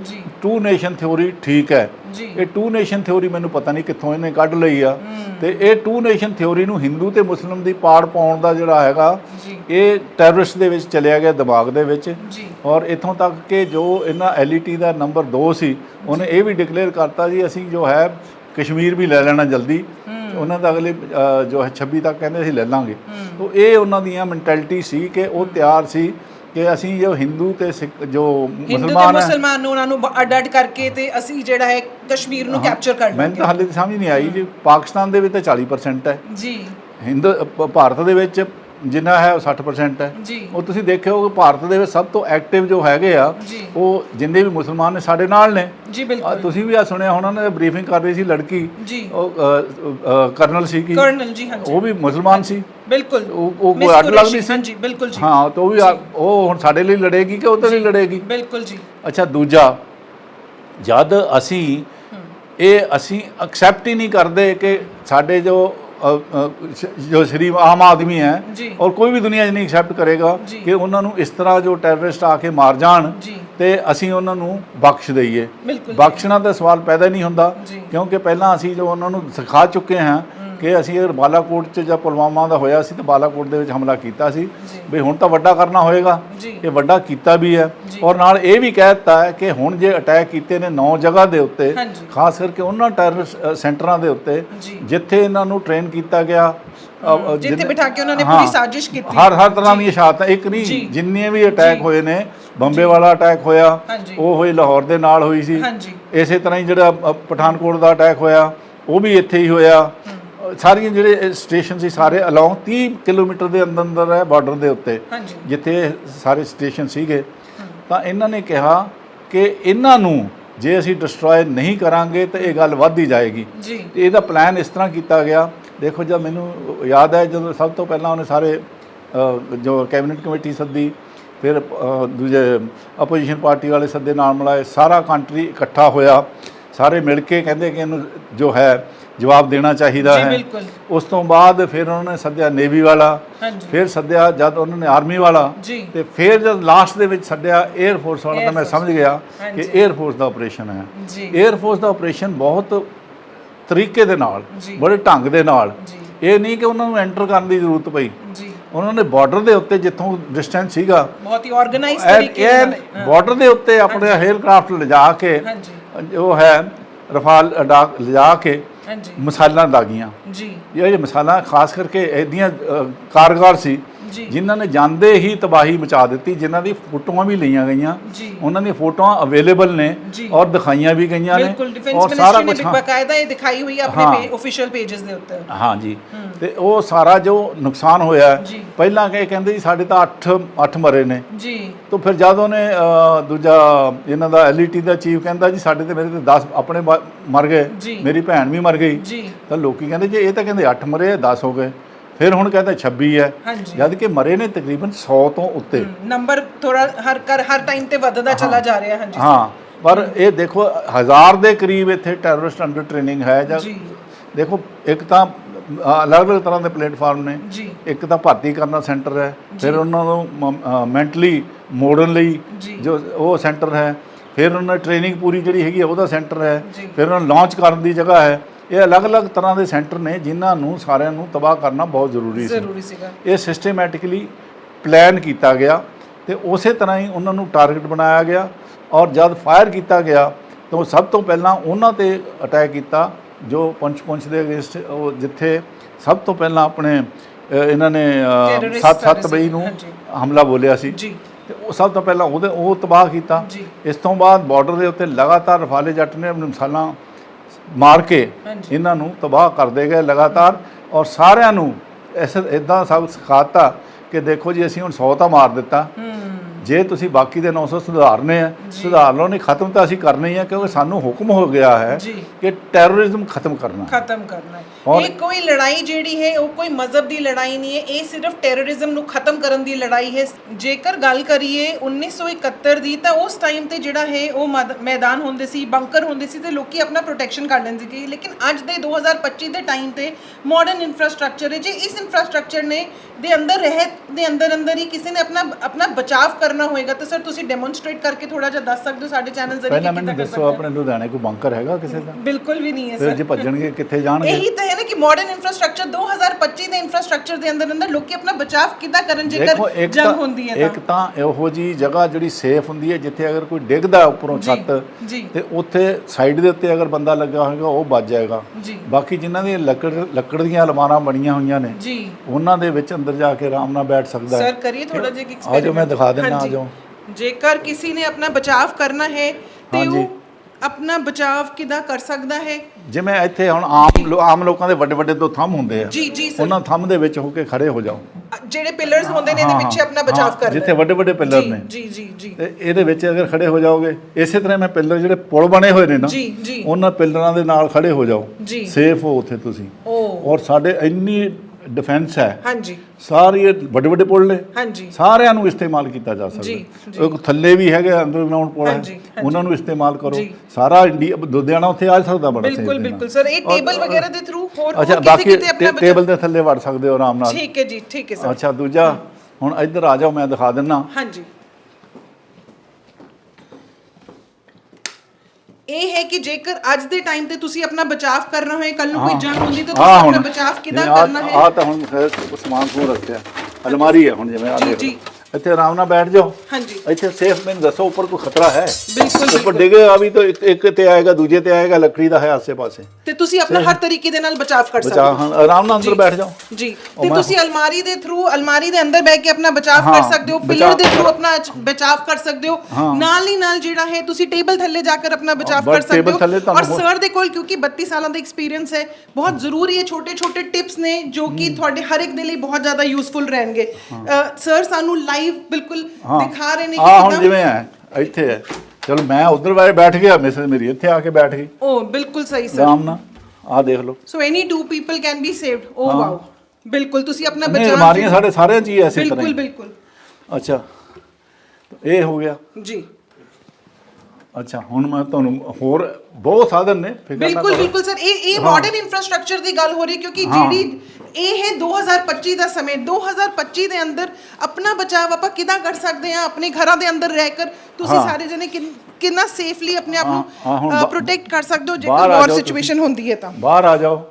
ਟੂ ਨੇਸ਼ਨ ਥਿਉਰੀ ਠੀਕ ਹੈ। ਇਹ ਟੂ ਨੇਸ਼ਨ ਥਿਉਰੀ ਮੈਨੂੰ ਪਤਾ ਨਹੀਂ ਕਿੱਥੋਂ ਇਹਨੇ ਕੱਢ ਲਈ ਆ। ਤੇ ਇਹ ਟੂ ਨੇਸ਼ਨ ਥਿਉਰੀ ਨੂੰ ਹਿੰਦੂ ਤੇ ਮੁਸਲਮ ਦੀ ਪਾੜ ਪਾਉਣ ਦਾ ਜਿਹੜਾ ਹੈਗਾ ਇਹ ਟੈਰਰਿਸਟ ਦੇ ਵਿੱਚ ਚਲਿਆ ਗਿਆ ਦਿਮਾਗ ਦੇ ਵਿੱਚ। ਔਰ ਇਥੋਂ ਤੱਕ ਕਿ ਜੋ ਇਹਨਾਂ ਐਲਈਟੀ ਦਾ ਨੰਬਰ 2 ਸੀ ਉਹਨੇ ਇਹ ਵੀ ਡਿਕਲੇਅਰ ਕਰਤਾ ਜੀ ਅਸੀਂ ਜੋ ਹੈ ਕਸ਼ਮੀਰ ਵੀ ਲੈ ਲੈਣਾ ਜਲਦੀ। ਉਹਨਾਂ ਦਾ ਅਗਲੇ ਜੋ ਹੈ 26 ਤੱਕ ਕਹਿੰਦੇ ਅਸੀਂ ਲੈ ਲਾਂਗੇ। ਤੋ ਇਹ ਉਹਨਾਂ ਦੀਆਂ ਮੈਂਟੈਲਿਟੀ ਸੀ ਕਿ ਉਹ ਤਿਆਰ ਸੀ ਕਿ ਅਸੀਂ ਜੋ ਹਿੰਦੂ ਤੇ ਜੋ ਮੁਸਲਮਾਨ ਹੈ ਮੁਸਲਮਾਨ ਨੂੰ ਉਹਨਾਂ ਨੂੰ ਅੱਡ ਅੱਡ ਕਰਕੇ ਤੇ ਅਸੀਂ ਜਿਹੜਾ ਹੈ ਕਸ਼ਮੀਰ ਨੂੰ ਕੈਪਚਰ ਕਰ ਮੈਨੂੰ ਤਾਂ ਹਾਲੇ ਸਮਝ ਨਹੀਂ ਆਈ ਜੀ ਪਾਕਿਸਤਾਨ ਦੇ ਵਿੱਚ ਤਾਂ 40% ਹੈ। ਜੀ। ਹਿੰਦ ਭਾਰਤ ਦੇ ਵਿੱਚ ਜਿੰਨਾ ਹੈ ਉਹ 60% ਹੈ। ਜੀ। ਉਹ ਤੁਸੀਂ ਦੇਖਿਓ ਕਿ ਭਾਰਤ ਦੇ ਵਿੱਚ ਸਭ ਤੋਂ ਐਕਟਿਵ ਜੋ ਹੈਗੇ ਆ ਜੀ। ਉਹ ਜਿੰਨੇ ਵੀ ਮੁਸਲਮਾਨ ਨੇ ਸਾਡੇ ਨਾਲ ਨੇ। ਜੀ ਬਿਲਕੁਲ। ਤੁਸੀਂ ਵੀ ਆ ਸੁਣਿਆ ਹੋਣਾ ਨੇ ਬਰੀਫਿੰਗ ਕਰ ਰਹੀ ਸੀ ਲੜਕੀ। ਜੀ। ਉਹ ਅ, ਅ, ਕਰਨਲ ਸੀ ਕੀ? ਕਰਨਲ ਜੀ ਹਾਂਜੀ। ਉਹ ਵੀ ਮੁਸਲਮਾਨ ਸੀ। ਬਿਲਕੁਲ। ਉਹ ਉਹ ਕੋਈ ਅੱਡ ਲੱਗਦੀ ਸੀ? ਹਾਂਜੀ ਬਿਲਕੁਲ ਜੀ। ਹਾਂ ਤਾਂ ਉਹ ਵੀ ਆ- ਉਹ ਹੁਣ ਸਾਡੇ ਲਈ ਲੜੇਗੀ ਕਿ ਉਹਦੇ ਲਈ ਲੜੇਗੀ? ਬਿਲਕੁਲ ਜੀ। ਅੱਛਾ ਦੂਜਾ ਜਦ ਅਸੀਂ ਇਹ ਅਸੀਂ ਐਕਸੈਪਟ ਹੀ ਨਹੀਂ ਕਰਦੇ ਕਿ ਸਾਡੇ ਜੋ ਜੋ ਸ਼ਰੀਫ ਆਮ ਆਦਮੀ ਹੈ ਔਰ ਕੋਈ ਵੀ ਦੁਨੀਆ 'ਚ ਨਹੀਂ ਐਕਸੈਪਟ ਕਰੇਗਾ। ਕਿ ਉਹਨਾਂ ਨੂੰ ਇਸ ਤਰ੍ਹਾਂ ਜੋ ਟੈਰਰਿਸਟ ਆ ਕੇ ਮਾਰ ਜਾਣ ਤੇ ਅਸੀਂ ਉਹਨਾਂ ਨੂੰ ਬਖਸ਼ ਦਈਏ। ਬਖਸ਼ਣਾ ਦਾ ਸਵਾਲ ਪੈਦਾ ਨਹੀਂ ਹੁੰਦਾ ਕਿਉਂਕਿ ਪਹਿਲਾਂ ਅਸੀਂ ਜੋ ਉਹਨਾਂ ਨੂੰ ਸਿਖਾ ਚੁੱਕੇ ਹਾਂ ਕਿ ਅਸੀਂ ਅਗਰ ਬਾਲਾਕੋਟ 'ਚ ਜਾਂ ਪੁਲਵਾਮਾ ਦਾ ਹੋਇਆ ਸੀ ਤਾਂ ਬਾਲਾਕੋਟ ਦੇ ਵਿੱਚ ਹਮਲਾ ਕੀਤਾ ਸੀ ਵੀ ਹੁਣ ਤਾਂ ਵੱਡਾ ਕਰਨਾ ਹੋਏਗਾ। ਇਹ ਵੱਡਾ ਕੀਤਾ ਵੀ ਹੈ। ਔਰ ਨਾਲ ਇਹ ਵੀ ਕਹਿ ਦਿੱਤਾ ਹੈ ਕਿ ਹੁਣ ਜੇ ਅਟੈਕ ਕੀਤੇ ਨੇ 9 ਜਗ੍ਹਾ ਦੇ ਉੱਤੇ। ਖਾਸ ਕਰਕੇ ਉਹਨਾਂ ਟੈਰਰਿਸਟ ਸੈਂਟਰਾਂ ਦੇ ਉੱਤੇ ਜਿੱਥੇ ਇਹਨਾਂ ਨੂੰ ਟ੍ਰੇਨ ਕੀਤਾ ਗਿਆ ਜਿੱਥੇ ਬਿਠਾ ਕੇ ਉਹਨਾਂ ਨੇ ਪੂਰੀ ਸਾਜ਼ਿਸ਼ ਕੀਤੀ। ਹਰ ਹਰ ਤਰ੍ਹਾਂ ਦੀਆਂ ਸ਼ਹਾਦਤਾਂ ਇੱਕ। ਨਹੀਂ ਜਿੰਨੇ ਵੀ ਅਟੈਕ। ਹੋਏ ਨੇ ਬੰਬੇ ਵਾਲਾ ਅਟੈਕ ਹੋਇਆ ਉਹ ਹੋਈ ਲਾਹੌਰ ਦੇ ਨਾਲ ਹੋਈ ਸੀ। ਇਸੇ ਤਰ੍ਹਾਂ ਹੀ ਜਿਹੜਾ ਪਠਾਨਕੋਟ ਦਾ ਅਟੈਕ ਹੋਇਆ ਉਹ ਵੀ ਇੱਥੇ ਹੀ ਹੋਇਆ। ਸਾਰੀਆਂ ਜਿਹੜੇ ਸਟੇਸ਼ਨ ਸੀ ਸਾਰੇ ਅਲੋਂਗ 30 ਕਿਲੋਮੀਟਰ ਦੇ ਅੰਦਰ ਅੰਦਰ ਹੈ ਬਾਰਡਰ ਦੇ ਉੱਤੇ ਜਿੱਥੇ ਸਾਰੇ ਸਟੇਸ਼ਨ ਸੀਗੇ। ਤਾਂ ਇਹਨਾਂ ਨੇ ਕਿਹਾ ਕਿ ਇਹਨਾਂ ਨੂੰ ਜੇ ਅਸੀਂ ਡਿਸਟਰੋਏ ਨਹੀਂ ਕਰਾਂਗੇ ਤਾਂ ਇਹ ਗੱਲ ਵੱਧਦੀ ਜਾਏਗੀ। ਜੀ। ਤੇ ਇਹਦਾ ਪਲਾਨ ਇਸ ਤਰ੍ਹਾਂ ਕੀਤਾ ਗਿਆ। ਦੇਖੋ ਜਦ ਮੈਨੂੰ ਯਾਦ ਹੈ ਜਦੋਂ ਸਭ ਤੋਂ ਪਹਿਲਾਂ ਉਹਨੇ ਸਾਰੇ ਜੋ ਕੈਬਨਿਟ ਕਮੇਟੀ ਸੱਦੀ ਫਿਰ ਦੂਜੇ ਆਪੋਜੀਸ਼ਨ ਪਾਰਟੀ ਵਾਲੇ ਸੱਦੇ ਨਾਲ ਮਿਲਾਏ। ਸਾਰਾ ਕੰਟਰੀ ਇਕੱਠਾ ਹੋਇਆ। ਸਾਰੇ ਮਿਲ ਕੇ ਕਹਿੰਦੇ ਕਿ ਇਹਨੂੰ ਜੋ ਹੈ ਜਵਾਬ ਦੇਣਾ ਚਾਹੀਦਾ ਹੈ। ਉਸ ਤੋਂ ਬਾਅਦ ਫਿਰ ਉਹਨਾਂ ਨੇ ਸੱਦਿਆ ਨੇਵੀ ਵਾਲਾ। ਫਿਰ ਸੱਦਿਆ ਜਦ ਉਹਨਾਂ ਨੇ ਆਰਮੀ ਵਾਲਾ। ਤੇ ਫਿਰ ਜਦ ਲਾਸਟ ਦੇ ਵਿੱਚ ਸੱਦਿਆ 에ਅਰ ਫੋਰਸ ਵਾਲਾ ਤਾਂ ਮੈਂ ਸਮਝ ਗਿਆ ਕਿ ਹਾਂਜੀ। 에ਅਰ ਫੋਰਸ ਦਾ ਆਪਰੇਸ਼ਨ ਹੈ। ਜੀ। 에ਅਰ ਫੋਰਸ ਦਾ ਆਪਰੇਸ਼ਨ ਬਹੁਤ ਤਰੀਕੇ ਦੇ ਨਾਲ ਬੜੇ ਢੰਗ ਦੇ ਨਾਲ। ਇਹ ਨਹੀਂ ਕਿ ਉਹਨਾਂ ਨੂੰ ਐਂਟਰ ਕਰਨ ਦੀ ਜ਼ਰੂਰਤ ਪਈ। ਉਹਨਾਂ ਨੇ ਬਾਰਡਰ ਦੇ ਉੱਤੇ ਜਿੱਥੋਂ ਡਿਸਟੈਂਸ ਸੀਗਾ ਬਹੁਤ ਹੀ ਆਰਗੇਨਾਈਜ਼ ਤਰੀਕੇ ਨਾਲ। ਬਾਰਡਰ ਦੇ ਉੱਤੇ ਆਪਣੇ 에ਅਰਕ੍ਰਾਫਟ ਲਿਜਾ ਕੇ ਉਹ ਹੈ ਰਫਾਲ ਅਡਾ ਲਿਜਾ ਕੇ ਮਿਸਾਲਾਂ ਦਾਗੀਆਂ ਜੀ। ਇਹ ਮਿਸਾਲਾਂ ਖਾਸ ਕਰਕੇ ਇਹਦੀਆਂ ਕਾਰਗਰ ਸੀ। ਜਿਨ੍ਹਾਂ ਨੇ ਜਾਂਦੇ ਹੀ ਤਬਾਹੀ ਮਚਾ ਦਿੱਤੀ ਜਿਨ੍ਹਾਂ ਦੀ ਫੋਟੋਆਂ ਵੀ ਲਈਆਂ ਗਈਆਂ। ਉਹਨਾਂ ਦੀਆਂ ਫੋਟੋਆਂ ਅਵੇਲੇਬਲ ਨੇ। ਔਰ ਦਿਖਾਈਆਂ ਵੀ ਗਈਆਂ ਨੇ। ਔਰ ਸਾਰਾ ਨੇ ਕੁਝ ਬਕਾਇਦਾ ਇਹ ਦਿਖਾਈ ਹੋਈ। ਆਪਣੇ ਅਫੀਸ਼ੀਅਲ ਪੇजेस ਦੇ ਉੱਤੇ। ਹਾਂ ਜੀ। ਤੇ ਉਹ ਸਾਰਾ ਜੋ ਨੁਕਸਾਨ ਹੋਇਆ। ਪਹਿਲਾਂ ਕਿ ਕਹਿੰਦੇ ਜੀ ਸਾਡੇ ਤਾਂ 8 8 ਮਰੇ ਨੇ। ਜੀ। ਤਾਂ ਫਿਰ ਜਦ ਅ, ਦੂਜਾ ਇਹਨਾਂ ਦਾ ਐਲਈਟੀ ਦਾ ਚੀਫ ਕਹਿੰਦਾ ਜੀ ਸਾਡੇ ਤੇ ਮੇਰੇ ਤੇ 10 ਆਪਣੇ ਮਰ। ਗਏ। ਮੇਰੀ ਭੈਣ ਵੀ ਮਰ ਗਈ। ਤਾਂ ਲੋਕੀ ਕਹਿੰਦੇ ਜੇ ਇਹ ਤਾਂ ਕਹਿੰਦੇ 8 ਮਰੇ 10 ਹੋ ਗਏ। ਫਿਰ ਹੁਣ ਕਹਿੰਦਾ 26 ਹੈ। ਹਾਂਜੀ। ਜਦ ਕਿ ਮਰੇ ਨੇ ਤਕਰੀਬਨ 100 ਤੋਂ ਉੱਤੇ। ਨੰਬਰ ਥੋੜਾ ਹਰ ਕਰ ਹਰ ਟਾਈਮ ਤੇ ਵੱਧਦਾ ਚਲਾ ਜਾ ਰਿਹਾ ਹਾਂਜੀ। ਹਾਂ ਪਰ ਇਹ ਦੇਖੋ ਹਜ਼ਾਰ ਦੇ ਕਰੀਬ ਇੱਥੇ ਟੈਰਰਿਸਟ ਅੰਡਰ ਟ੍ਰੇਨਿੰਗ ਹੈ ਜਾਂ ਜੀ। ਦੇਖੋ ਇੱਕ ਤਾਂ ਅਲੱਗ-ਅਲੱਗ ਤਰ੍ਹਾਂ ਦੇ ਪਲੇਟਫਾਰਮ ਨੇ। ਜੀ। ਇੱਕ ਤਾਂ ਭਰਤੀ ਕਰਨਾ ਸੈਂਟਰ ਹੈ। ਫਿਰ ਉਹਨਾਂ ਨੂੰ ਮੈਂਟਲੀ ਮੋੜਨ ਲਈ ਜੀ। ਉਹ ਸੈਂਟਰ ਹੈ। ਫਿਰ ਉਹਨਾਂ ਟ੍ਰੇਨਿੰਗ ਪੂਰੀ ਜਿਹੜੀ ਹੈਗੀ ਉਹਦਾ ਸੈਂਟਰ ਹੈ। ਫਿਰ ਉਹਨਾਂ ਲਾਂਚ ਕਰਨ ਦੀ ਜਗ੍ਹਾ ਹੈ। ਇਹ ਅਲੱਗ-ਅਲੱਗ ਤਰ੍ਹਾਂ ਦੇ ਸੈਂਟਰ ਨੇ ਜਿਨ੍ਹਾਂ ਨੂੰ ਸਾਰਿਆਂ ਨੂੰ ਤਬਾਹ ਕਰਨਾ ਬਹੁਤ ਜ਼ਰੂਰੀ ਸੀ। ਜ਼ਰੂਰੀ ਸੀਗਾ। ਇਹ ਸਿਸਟੇਮੈਟਿਕਲੀ ਪਲਾਨ ਕੀਤਾ ਗਿਆ ਤੇ ਉਸੇ ਤਰ੍ਹਾਂ ਹੀ ਉਹਨਾਂ ਨੂੰ ਟਾਰਗੇਟ ਬਣਾਇਆ ਗਿਆ ਔਰ ਜਦ ਫਾਇਰ ਕੀਤਾ ਗਿਆ ਤਾਂ ਸਭ ਤੋਂ ਪਹਿਲਾਂ ਉਹਨਾਂ ਤੇ ਅਟੈਕ ਕੀਤਾ ਜੋ ਪੰਚ ਪੰਚ ਦੇ ਅਗੇਂਸਟ ਉਹ ਜਿੱਥੇ ਸਭ ਤੋਂ ਪਹਿਲਾਂ ਆਪਣੇ ਇਹਨਾਂ ਨੇ Terrorist 7 ਸਾਰੇ 7 ਮਈ ਸੀ, ਨੂੰ। ਹਮਲਾ ਬੋਲਿਆ ਸੀ। ਜੀ। ਤੇ ਉਹ ਸਭ ਤੋਂ ਪਹਿਲਾਂ ਉਹਦੇ ਉਹ ਤਬਾਹ ਕੀਤਾ। ਇਸ ਤੋਂ ਬਾਅਦ ਬਾਰਡਰ ਦੇ ਉੱਤੇ ਲਗਾਤਾਰ ਰਫਾਲੇ ਜੱਟ ਨੇ ਮਿਸਾਲਾਂ ਮਾਰ ਕੇ। ਇਹਨਾਂ ਨੂੰ ਤਬਾਹ ਕਰਦੇ ਗਏ ਲਗਾਤਾਰ ਔਰ ਸਾਰਿਆਂ ਨੂੰ ਇਸ ਇਦਾਂ ਸਭ ਸਿਖਾਤਾ ਕਿ ਦੇਖੋ ਜੀ ਅਸੀਂ ਹੁਣ 100 ਤਾਂ ਮਾਰ ਦਿੱਤਾ ਜੇ ਤੁਸੀਂ ਬਾਕੀ ਦੇ 900 ਸੁਧਾਰਨੇ ਆ ਸੁਧਾਰ ਲਓ ਨਹੀਂ ਖਤਮ ਤਾਂ ਅਸੀਂ ਕਰਨੇ ਹੀ ਆ ਕਿਉਂਕਿ ਸਾਨੂੰ ਹੁਕਮ ਹੋ ਗਿਆ ਹੈ। ਕਿ ਟੈਰਰਿਜ਼ਮ ਖਤਮ ਕਰਨਾ। ਹੈ। ਖਤਮ ਕਰਨਾ ਇਹ ਕੋਈ ਲੜਾਈ ਜਿਹੜੀ ਹੈ ਉਹ ਕੋਈ ਮਜ਼ਹਬ ਦੀ ਲੜਾਈ ਨਹੀਂ ਹੈ ਇਹ ਸਿਰਫ ਟੈਰਰਿਜ਼ਮ ਨੂੰ ਖਤਮ ਕਰਨ ਦੀ ਲੜਾਈ ਹੈ। ਜੇਕਰ ਗੱਲ ਕਰੀਏ 1971 ਦੀ ਤਾਂ ਉਸ ਟਾਈਮ ਤੇ ਜਿਹੜਾ ਹੈ ਉਹ ਮਦ- ਮੈਦਾਨ ਹੁੰਦੇ ਸੀ ਬੰਕਰ ਹੁੰਦੇ ਸੀ ਤੇ ਲੋਕੀ ਆਪਣਾ ਪ੍ਰੋਟੈਕਸ਼ਨ ਕਰ ਲੈਂਦੇ ਸੀ। ਲੇਕਿਨ ਅੱਜ ਦੇ 2025 ਦੇ ਟਾਈਮ ਤੇ ਮਾਡਰਨ ਇਨਫਰਾਸਟ੍ਰਕਚਰ ਹੈ। ਜੇ ਇਸ ਇਨਫਰਾਸਟ੍ਰਕਚਰ ਨੇ ਦੇ ਅੰਦਰ ਰਹਿਤ ਦੇ ਅੰਦਰ ਅੰਦਰ ਹੀ ਕਿਸੇ ਨੇ ਆਪਣਾ ਆਪਣਾ ਬਚਾਅ ਕਰਨਾ ਹੋਏਗਾ ਤਾਂ ਸਰ ਤੁਸੀਂ ਡੈਮੋਨਸਟ੍ਰੇਟ ਕਰਕੇ ਥੋੜਾ ਜਿਹਾ ਦੱਸ ਸਕਦੇ ਹੋ ਸਾਡੇ ਚੈਨਲ ਜ਼ਰੀਏ ਪਹਿਲਾਂ ਮੈਨੂੰ ਦੱਸੋ ਆਪਣੇ ਲੁਧਿਆਣੇ ਕੋਈ ਬੰਕਰ ਹੈਗਾ ਕਿਸੇ ਦਾ। ਬਿਲਕੁਲ ਵੀ ਨਹੀਂ ਹੈ ਸਰ ਜੇ ਭੱਜਣਗੇ ਕਿੱਥੇ ਜਾਣਗੇ? ਇਹੀ ਤਾਂ ਹੈ ਨਾ ਕਿ ਮਾਡਰਨ ਇਨਫਰਾਸਟ੍ਰਕਚਰ 2025 ਦੇ ਇਨਫਰਾਸਟ੍ਰਕਚਰ ਦੇ ਅੰਦਰ ਅੰਦਰ ਲੋਕੀ ਆਪਣਾ ਬਚਾਅ ਕਿੱਦਾਂ ਕਰਨ ਜੇਕਰ ਜੰਗ ਤਾਂ ਹੁੰਦੀ ਹੈ ਇੱਕ ਤਾਂ ਤਾਂ ਇਹੋ ਜੀ ਜਗ੍ਹਾ ਜਿਹੜੀ ਸੇਫ ਹੁੰਦੀ ਹੈ ਜਿੱਥੇ ਅਗਰ ਕੋਈ ਡਿੱਗਦਾ ਉੱਪਰੋਂ ਛੱਤ। ਤੇ ਉੱਥੇ ਸਾਈਡ ਦੇ ਉੱਤੇ ਅਗਰ ਬੰਦਾ ਲੱਗਾ ਹੋਵੇਗਾ ਉਹ ਬਚ ਜਾਏਗਾ। ਜੀ। ਬਾਕੀ ਜਿਨ੍ਹਾਂ ਦੀਆਂ ਲੱਕੜ ਲੱਕੜ ਦੀਆਂ ਅਲਮਾਰਾਂ ਬਣੀਆਂ ਹੋਈਆਂ ਨੇ ਉਹਨਾਂ ਦੇ ਵਿੱਚ ਅੰਦਰ ਜਾ ਕੇ ਆਰਾਮ ਨਾਲ ਬੈਠ ਸਕਦਾ ਸਰ ਹੈ ਕਰੀਏ ਥੋੜਾ ਜਿਹਾ ਇੱਕ ਆ ਜਾਓ ਮੈਂ ਦਿਖਾ ਦਿੰਦਾ। ਆ। ਜਾਓ। ਜੇਕਰ ਕਿਸੇ ਨੇ ਆਪਣਾ ਬਚਾਅ ਕਰਨਾ ਹੈ ਤੇ ਹਾਂਜੀ। ਉਹ ਆਪਣਾ ਬਚਾਅ ਕਿੱਦਾਂ ਕਰ ਸਕਦਾ ਹੈ? ਜਿਵੇਂ ਇੱਥੇ ਹੁਣ ਆਮ ਲੋ- ਆਮ ਲੋਕਾਂ ਦੇ ਵੱਡੇ ਵੱਡੇ ਦੋ ਥੰਮ ਹੁੰਦੇ ਆ ਜੀ ਜੀ ਸਰ। ਉਹਨਾਂ ਥੰਮ ਦੇ ਵਿੱਚ ਹੋ ਕੇ ਖੜੇ ਹੋ ਜਾਓ। ਜਿਹੜੇ ਪਿਲਰਸ ਹੁੰਦੇ ਨੇ ਇਹਦੇ ਹਾਂ, ਪਿੱਛੇ ਆਪਣਾ ਹਾਂ, ਬਚਾਅ ਕਰਨਾ ਜਿੱਥੇ ਹੈ। ਵੱਡੇ ਵੱਡੇ ਪਿੱਲਰ ਨੇ। ਜੀ ਜੀ ਜੀ। ਤੇ ਇਹਦੇ ਵਿੱਚ ਅਗਰ ਖੜੇ ਹੋ ਜਾਓਗੇ ਇਸੇ ਤਰ੍ਹਾਂ ਮੈਂ ਪਿੱਲਰ ਜਿਹੜੇ ਪੁਲ ਬਣੇ ਹੋਏ ਨੇ ਨਾ ਜੀ ਜੀ। ਉਹਨਾਂ ਪਿੱਲਰਾਂ ਦੇ ਨਾਲ ਖੜੇ ਹੋ ਜਾਓ। ਜੀ। ਸੇਫ ਹੋ ਉੱਥੇ ਤੁਸੀਂ। ਓ। ਔਰ ਸਾਡੇ ਇੰਨੀ ਡਿਫੈਂਸ ਹੈ। ਹਾਂਜੀ। ਸਾਰੀ ਵੱਡੇ ਵੱਡੇ ਪੁਲ ਨੇ। ਹਾਂਜੀ। ਸਾਰਿਆਂ ਨੂੰ ਇਸਤੇਮਾਲ ਕੀਤਾ ਜਾ ਸਕਦਾ। ਇੱਕ ਥੱਲੇ ਵੀ ਹੈਗੇ ਅੰਡਰਗਰਾਉਂਡ ਪੁਲ ਹੈ। ਉਹਨਾਂ ਨੂੰ ਇਸਤੇਮਾਲ ਕਰੋ। ਸਾਰਾ ਇੰਡੀਆ ਲੁਧਿਆਣਾ ਉੱਥੇ ਆ ਸਕਦਾ ਬੜਾ ਬਿਲਕੁਲ। ਬਿਲਕੁਲ। ਸਰ ਇਹ ਟੇਬਲ ਵਗੈਰਾ ਦੇ ਥਰੂ ਹੋਰ ਅੱਛਾ ਬਾਕੀ ਟੇਬਲ ਦੇ ਥੱਲੇ ਵੜ ਸਕਦੇ ਹੋ ਆਰਾਮ ਨਾਲ। ਠੀਕ ਹੈ ਜੀ ਠੀਕ ਹੈ ਸਰ। ਅੱਛਾ ਦੂਜਾ ਹੁਣ ਇੱਧਰ ਆ ਜਾਓ ਮੈਂ ਦਿਖਾ ਦਿੰਨਾ। ਹਾਂਜੀ। ਇਹ ਹੈ ਕਿ ਜੇਕਰ ਅੱਜ ਦੇ ਟਾਈਮ ਤੇ ਤੁਸੀਂ ਆਪਣਾ ਬਚਾਅ ਕਰਨਾ ਹੋਏ ਕੱਲ ਨੂੰ ਕੋਈ ਜੰਗ ਹੁੰਦੀ ਤਾਂ ਤੁਸੀਂ ਆਪਣਾ ਬਚਾਅ ਕਿੱਦਾਂ ਕਰਨਾ ਹੈ? ਆ ਤਾਂ ਹੁਣ ਸਮਾਨ ਸਮੂਨ ਰੱਖਿਆ। ਅਲਮਾਰੀ ਹੈ ਹੁਣ ਜਿਵੇਂ ਆ ਜੀ, ਜੀ। ਇੱਥੇ ਆਰਾਮ ਨਾਲ ਬੈਠ ਜਾਓ। ਹਾਂਜੀ। ਇੱਥੇ ਸੇਫ ਮੈਨੂੰ ਦੱਸੋ ਉੱਪਰ ਕੋਈ ਖਤਰਾ ਹੈ? ਬਿਲਕੁਲ ਉੱਪਰ ਬਿਲਕੁਲ। ਡਿੱਗੇਗਾ ਵੀ ਤਾਂ ਇੱਕ- ਇੱਕ ਤੇ ਆਏਗਾ ਦੂਜੇ ਤੇ ਆਏਗਾ ਲੱਕੜੀ ਦਾ ਹੈ ਆਸੇ ਪਾਸੇ ਤੇ ਤੁਸੀਂ ਆਪਣਾ ਹਰ ਤਰੀਕੇ ਦੇ ਨਾਲ ਬਚਾਅ ਕਰ ਸਕਦੇ ਬਚਾ ਹੋ। ਹਾਂ ਆਰਾਮ ਨਾਲ ਅੰਦਰ। ਬੈਠ ਜਾਓ। ਜੀ। ਤੇ ਤੁਸੀਂ ਅਲਮਾਰੀ ਦੇ ਥਰੂ ਅਲਮਾਰੀ ਦੇ ਅੰਦਰ ਬਹਿ ਕੇ ਆਪਣਾ ਬਚਾਅ ਕਰ ਸਕਦੇ ਹੋ। ਬਚਾਅ ਪਿਲਰ ਦੇ ਥਰੂ। ਆਪਣਾ ਬਚਾਅ ਕਰ ਸਕਦੇ ਹੋ। ਹਾਂ। ਨਾਲ ਹੀ ਨਾਲ ਜਿਹੜਾ ਹੈ ਤੁਸੀਂ ਟੇਬਲ ਥੱਲੇ ਜਾ ਕੇ ਆਪਣਾ ਬਚਾਅ ਬਸ ਕਰ ਸਕਦੇ table ਥੱਲੇ ਹੋ ਔਰ ਤੁਹਾਨੂੰ ਸਰ ਦੇ ਕੋਲ ਕਿਉਂਕਿ 32 ਸਾਲਾਂ ਦਾ ਐਕਸਪੀਰੀਅੰਸ ਹੈ ਬਹੁਤ ਜ਼ਰੂਰੀ ਹੈ ਛੋਟੇ ਛੋਟੇ ਟਿਪਸ ਨੇ ਜੋ ਕਿ ਤੁਹਾਡੇ ਹਰ ਇੱਕ ਦੇ ਲਈ ਬਹੁਤ ਜ਼ਿਆਦਾ ਯੂਸਫੁਲ ਰਹਿਣਗੇ। ਸਰ ਸਾਨੂੰ ਲਾਈਵ ਬਿਲਕੁਲ ਦਿਖਾ ਰਹੇ ਨੇ ਕਿ ਹੁਣ ਕਿੱਦਾਂ- ਜਿਵੇਂ ਹੈ ਇੱਥੇ ਹੈ। ਚਲੋ ਮੈਂ ਉਧਰ ਵਾਲੇ ਬੈਠ ਗਿਆ ਮਿਸਿਸ ਮੇਰੀ ਇੱਥੇ ਆ ਕੇ ਬੈਠ ਗਈ। ਉਹ ਬਿਲਕੁਲ ਸਹੀ ਸਰ। ਆਰਾਮ ਨਾਲ। ਆ ਦੇਖ ਲਓ। So any two people can be saved oh wow. ਬਿਲਕੁਲ ਤੁਸੀਂ ਆਪਣਾ ਬਚਾਅ ਅਲਮਾਰੀਆਂ ਸਾਡੇ ਸਾਰਿਆਂ 'ਚ ਹੀ ਐਸੇ ਤਰ੍ਹਾਂ ਬਿਲਕੁਲ ਹੀ। ਬਿਲਕੁਲ। ਅੱਛਾ। ਇਹ ਹੋ ਗਿਆ। ਜੀ। ਅੱਛਾ ਹੁਣ ਮੈਂ ਤੁਹਾਨੂੰ ਹੋਰ ਬਹੁਤ ਸਾਧਨ ਨੇ ਫਿਕਰ ਨਾ ਬਿਲਕੁਲ ਬਿਲਕੁਲ ਸਰ। ਇਹ ਇਹ ਮਾਡਰਨ ਇਨਫਰਾਸਟ੍ਰਕਚਰ ਦੀ ਗੱਲ ਹੋ ਰਹੀ ਕਿਉਂਕਿ। ਜਿਹੜੀ ਇਹ ਹੈ 2025 ਦਾ ਸਮੇਂ 2025 ਦੇ ਅੰਦਰ ਆਪਣਾ ਬਚਾਅ ਆਪਾਂ ਕਿਦਾਂ ਕਰ ਸਕਦੇ ਹਾਂ? ਆਪਣੇ ਘਰਾਂ ਦੇ ਅੰਦਰ ਰਹਿ ਕਰ ਤੁਸੀਂ। ਸਾਰੇ ਜਣੇ ਕਿੰਨ- ਸੇਫਲੀ ਆਪਣੇ ਆਪ ਨੂੰ ਪ੍ਰੋਟੈਕਟ ਕਰ ਸਕਦੇ ਹੋ ਜੇਕਰ ਆ ਵਾਰ ਸਿਚੁਏਸ਼ਨ ਹੁੰਦੀ ਹੈ ਤਾਂ। ਬਾਹਰ ਆ ਜਾਓ।